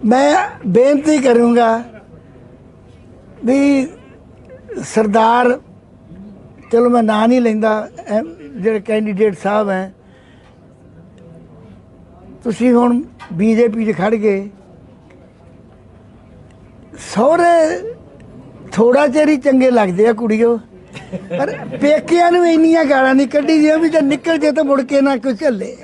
ਮੈਂ ਬੇਨਤੀ ਕਰੂੰਗਾ ਵੀ ਸਰਦਾਰ ਚਲੋ ਮੈਂ ਨਾਂ ਨਹੀਂ ਲੈਂਦਾ ਜਿਹੜੇ ਕੈਂਡੀਡੇਟ ਸਾਹਿਬ ਹੈ ਤੁਸੀਂ ਹੁਣ ਬੀਜੇਪੀ 'ਚ ਖੜ ਗਏ। ਸਹੁਰੇ ਥੋੜਾ ਚਿਰ ਹੀ ਚੰਗੇ ਲੱਗਦੇ ਆ ਕੁੜੀਓ। ਪਰ ਪੇਕਿਆਂ ਨੂੰ ਇੰਨੀਆਂ ਗਾਲਾਂ ਨਹੀਂ ਕੱਢੀ ਦੀਆਂ ਵੀ ਜੇ ਨਿਕਲ ਜੇ ਤਾਂ ਮੁੜ ਕੇ ਨਾ ਕੋਈ ਝੱਲੇ।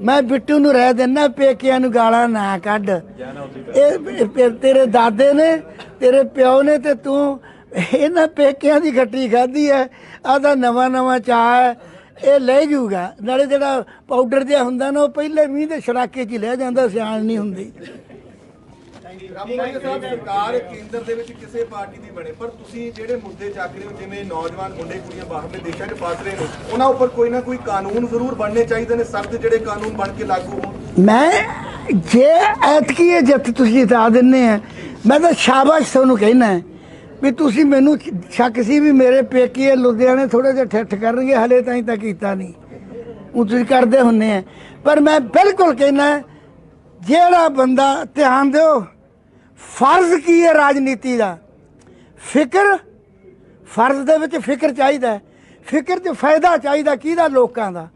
ਮੈਂ ਬਿੱਟੂ ਨੂੰ ਰਹਿ ਦਿੰਦਾ ਪੇਕਿਆਂ ਨੂੰ ਗਾਲਾਂ ਨਾ ਕੱਢ। ਇਹ ਤੇਰੇ ਦਾਦੇ ਨੇ ਤੇਰੇ ਪਿਓ ਨੇ ਤੇ ਤੂੰ ਇਹਨਾਂ ਪੇਕਿਆਂ ਦੀ ਖੱਟੀ ਖਾਧੀ ਹੈ ਆਦਾ ਨਵਾਂ ਨਵਾਂ ਚਾਹ ਹੈ ਇਹ ਲੈ ਜਾਊਗਾ ਨਾਲੇ ਜਿਹੜਾ ਪਾਊਡਰ ਜਿਹਾ ਹੁੰਦਾ ਨਾ ਉਹ ਪਹਿਲੇ ਮੀਂਹ ਦੇ ਛੜਾਕੇ 'ਚ ਹੀ ਲੈ ਜਾਂਦਾ ਸਿਆਣ ਨਹੀਂ ਹੁੰਦੀ। ਰਾਮੂਵਾਲੀਆ ਸਾਹਿਬ ਸਰਕਾਰ ਕੇਂਦਰ ਦੇ ਵਿੱਚ ਕਿਸੇ ਪਾਰਟੀ ਦੀ ਬਣੇ ਪਰ ਤੁਸੀਂ ਜਿਹੜੇ ਮੁੱਦੇ ਚੱਕ ਰਹੇ ਹੋ ਜਿਵੇਂ ਨੌਜਵਾਨ ਮੁੰਡੇ ਕੁੜੀਆਂ ਬਾਹਰਲੇ ਦੇਸ਼ਾਂ 'ਚ ਫਸ ਰਹੇ ਨੇ ਉਹਨਾਂ ਉੱਪਰ ਕੋਈ ਨਾ ਕੋਈ ਕਾਨੂੰਨ ਜ਼ਰੂਰ ਬਣਨੇ ਚਾਹੀਦੇ ਨੇ ਸਖਤ ਜਿਹੜੇ ਕਾਨੂੰਨ ਬਣ ਕੇ ਲਾਗੂ ਹੋਣ। ਮੈਂ ਜੇ ਐਤਕੀ ਇਹ ਜਿੱਤ ਤੁਸੀਂ ਜਿਤਾ ਦਿੰਨੇ ਆ ਮੈਂ ਤਾਂ ਸ਼ਾਬਾਸ਼ ਤੁਹਾਨੂੰ ਕਹਿਣਾ ਹੈ। ਵੀ ਤੁਸੀਂ ਮੈਨੂੰ ਸ਼ੱਕ ਸੀ ਵੀ ਮੇਰੇ ਪੇਕੀਏ ਲੁਧਿਆਣੇ ਥੋੜੇ ਜਿਹਾ ਠੱਠ ਕਰਨਗੇ, ਹਲੇ ਤਾਈਂ ਤਾਂ ਕੀਤਾ ਨਹੀਂ। ਉਹ ਤੁਸੀਂ ਕਰਦੇ ਹੁੰਨੇ ਆ। ਪਰ ਮੈਂ ਬਿਲਕੁਲ ਕਹਿਣਾ ਜਿਹੜਾ ਬੰਦਾ ਧਿਆਨ ਦਿਓ, ਫਰਜ਼ ਕੀ ਹੈ ਰਾਜਨੀਤੀ ਦਾ? ਫਿਕਰ, ਫਰਜ਼ ਦੇ ਵਿੱਚ ਫਿਕਰ ਚਾਹੀਦਾ ਫਿਕਰ 'ਚ ਫਾਇਦਾ ਚਾਹੀਦਾ ਕਿਹਦਾ? ਲੋਕਾਂ ਦਾ।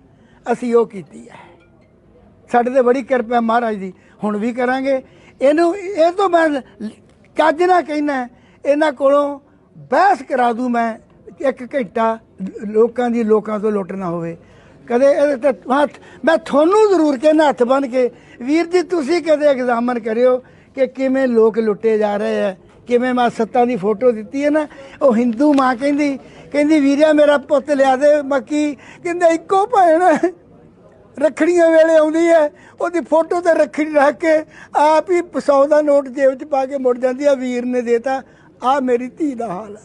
ਅਸੀਂ ਉਹ ਕੀਤੀ ਹੈ। ਸਾਡੇ ਤੇ ਬੜੀ ਕਿਰਪਾ ਮਹਾਰਾਜ ਦੀ। ਹੁਣ ਵੀ ਕਰਾਂਗੇ। ਇਹਨੂੰ ਇਹ ਤੋਂ ਮੈਂ ਚੱਜ ਨਾ ਕਹਿਣਾ ਇਹਨਾਂ ਕੋਲੋਂ ਬਹਿਸ ਕਰਾ ਦੂੰ ਮੈਂ ਇੱਕ ਘੰਟਾ ਲੋਕਾਂ ਦੀ ਲੋਕਾਂ ਤੋਂ ਲੁੱਟ ਨਾ ਹੋਵੇ। ਕਦੇ ਇਹਦੇ ਤੇ ਹੱਥ, ਮੈਂ ਤੁਹਾਨੂੰ ਜ਼ਰੂਰ ਕਹਿੰਦਾ ਹੱਥ ਬਨ ਕੇ, ਵੀਰ ਜੀ ਤੁਸੀਂ ਕਦੇ ਐਗਜ਼ਾਮਨ ਕਰਿਓ ਕਿ ਕਿਵੇਂ ਲੋਕ ਲੁੱਟੇ ਜਾ ਰਹੇ ਆ, ਕਿਵੇਂ ਮੈਂ ਸੱਤਾਂ ਦੀ ਫੋਟੋ ਦਿੱਤੀ ਹੈ ਨਾ, ਉਹ ਹਿੰਦੂ ਮਾਂ ਕਹਿੰਦੀ ਕਹਿੰਦੀ ਵੀਰਿਆ ਮੇਰਾ ਪੁੱਤ ਲਿਆ ਦੇ ਮੱਕੀ ਕਹਿੰਦਾ ਇੱਕੋ ਭੈਣ ਰੱਖੜੀਆਂ ਵੇਲੇ ਆਉਂਦੀ ਹੈ, ਉਹਦੀ ਫੋਟੋ ਤੇ ਰੱਖੜੀ ਰੱਖ ਕੇ ਆਪ ਹੀ 100 ਦਾ ਨੋਟ ਜੇਬ 'ਚ ਪਾ ਕੇ ਮੁੜ ਜਾਂਦੀ ਆ, ਵੀਰ ਨੇ ਦੇਤਾ। ਆ ਮੇਰੀ ਧੀ ਦਾ ਹਾਲ ਹੈ।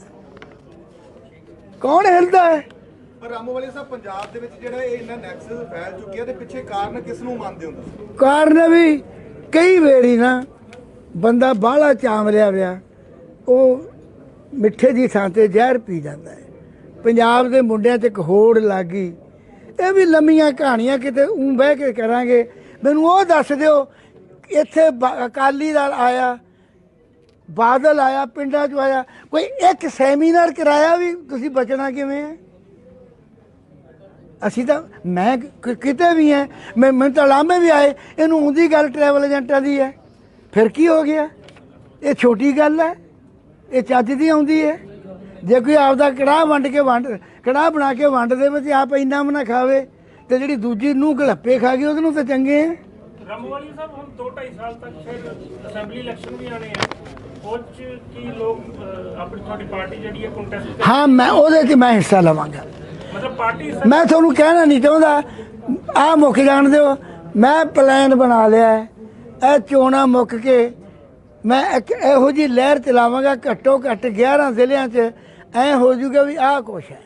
ਕੌਣ ਹਿਲਦਾ ਹੈ? ਪਰ ਰਾਮੋਵਾਲੇ ਸਾਹਿਬ ਪੰਜਾਬ ਦੇ ਵਿੱਚ ਜਿਹੜਾ ਇਹ ਇੰਨਾ ਨੈਕਸਸ ਫੈਲ ਚੁੱਕਿਆ ਤੇ ਪਿੱਛੇ ਕਾਰਨ ਕਿਸ ਨੂੰ ਮੰਨਦੇ ਹੋ ਤੁਸੀਂ? ਕਾਰਨ ਵੀ ਕਈ ਵੇਰੀ ਨਾ। ਬੰਦਾ ਬਾਹਲਾ ਚਾਮ ਲਿਆ ਵਿਆ ਉਹ ਮਿੱਠੇ ਦੀ ਥਾਂ ਤੇ ਜ਼ਹਿਰ ਪੀ ਜਾਂਦਾ ਹੈ। ਪੰਜਾਬ ਦੇ ਮੁੰਡਿਆਂ 'ਚ ਇੱਕ ਹੋੜ ਲੱਗ ਇਹ ਵੀ ਲੰਮੀਆਂ ਕਹਾਣੀਆਂ ਕਿਤੇ ਉਂ ਬਹਿ ਕੇ ਕਰਾਂਗੇ। ਮੈਨੂੰ ਉਹ ਦੱਸ ਦਿਓ ਇੱਥੇ ਬ- ਅਕਾਲੀ ਦਲ ਆਇਆ ਬਾਦਲ ਆਇਆ, ਪਿੰਡਾਂ 'ਚ ਆਇਆ। ਕੋਈ ਇੱਕ ਸੈਮੀਨਾਰ ਕਰਾਇਆ ਵੀ ਤੁਸੀਂ ਬਚਣਾ ਕਿਵੇਂ ਹੈ? ਅਸੀਂ ਤਾਂ, ਮੈਂ ਕਿਤੇ ਵੀ ਐ ਮੈਂ, ਮੈਨੂੰ ਤਾਂ ਲਾਮੇ ਵੀ ਆਏ, ਇਹਨੂੰ ਉਹਦੀ ਗੱਲ ਟਰੈਵਲ ਏਜੰਟਾਂ ਦੀ ਹੈ। ਫਿਰ ਕੀ ਹੋ ਗਿਆ? ਇਹ ਛੋਟੀ ਗੱਲ ਹੈ, ਇਹ ਚੱਜ ਦੀ ਆਉਂਦੀ ਹੈ। ਜੇ ਕੋਈ ਆਪਦਾ ਕੜਾਹ ਵੰਡ ਕੇ ਵੰਡ, ਕੜਾਹ ਬਣਾ ਕੇ ਵੰਡ ਦੇਵੇ ਤੇ ਆਪ ਇੰਨਾ ਵੀ ਨਾ ਖਾਵੇ, ਤੇ ਜਿਹੜੀ ਦੂਜੀ ਨੂੰ ਗਲੱਪੇ ਖਾ ਗਈ, ਉਹਦੇ ਨੂੰ ਤਾਂ ਚੰਗੇ ਆ ਰਾਮੋਵਾਲੀ ਸਾਹਿਬ, ਹੁਣ 2.5 ਸਾਲ ਤੱਕ ਫਿਰ ਅਸੈਂਬਲੀ ਇਲੈਕਸ਼ਨ ਵੀ ਆਣੇ ਆ। ਉਹ 'ਚ ਕੀ ਲੋਕ ਅਹ, ਆਪਣੀ ਤੁਹਾਡੀ ਪਾਰਟੀ ਜਿਹੜੀ ਹੈ ਕੰਟੈਸਟ ਹਾਂ ਮੈਂ ਉਹਦੇ 'ਚ ਮੈਂ ਹਿੱਸਾ ਲਵਾਂਗਾ। ਮਤਲਬ ਪਾਰਟੀ ਮੈਂ ਤੁਹਾਨੂੰ ਕਹਿਣਾ ਨਹੀਂ ਚਾਹੁੰਦਾ। ਆ ਮੁੱਕ ਜਾਣ ਦਿਓ। ਮੈਂ ਪਲਾਨ ਬਣਾ ਲਿਆ ਹੈ। ਇਹ ਚੋਣਾ ਮੁੱਕ ਕੇ ਮੈਂ ਇੱਕ ਇਹੋ ਜੀ ਲਹਿਰ ਚਲਾਵਾਂਗਾ ਘੱਟੋ ਘੱਟ 11 ਜ਼ਿਲ੍ਹਿਆਂ 'ਚ ਐ ਹੋ ਜਾਊਗਾ ਵੀ ਆਹ ਕੁਛ ਹੈ।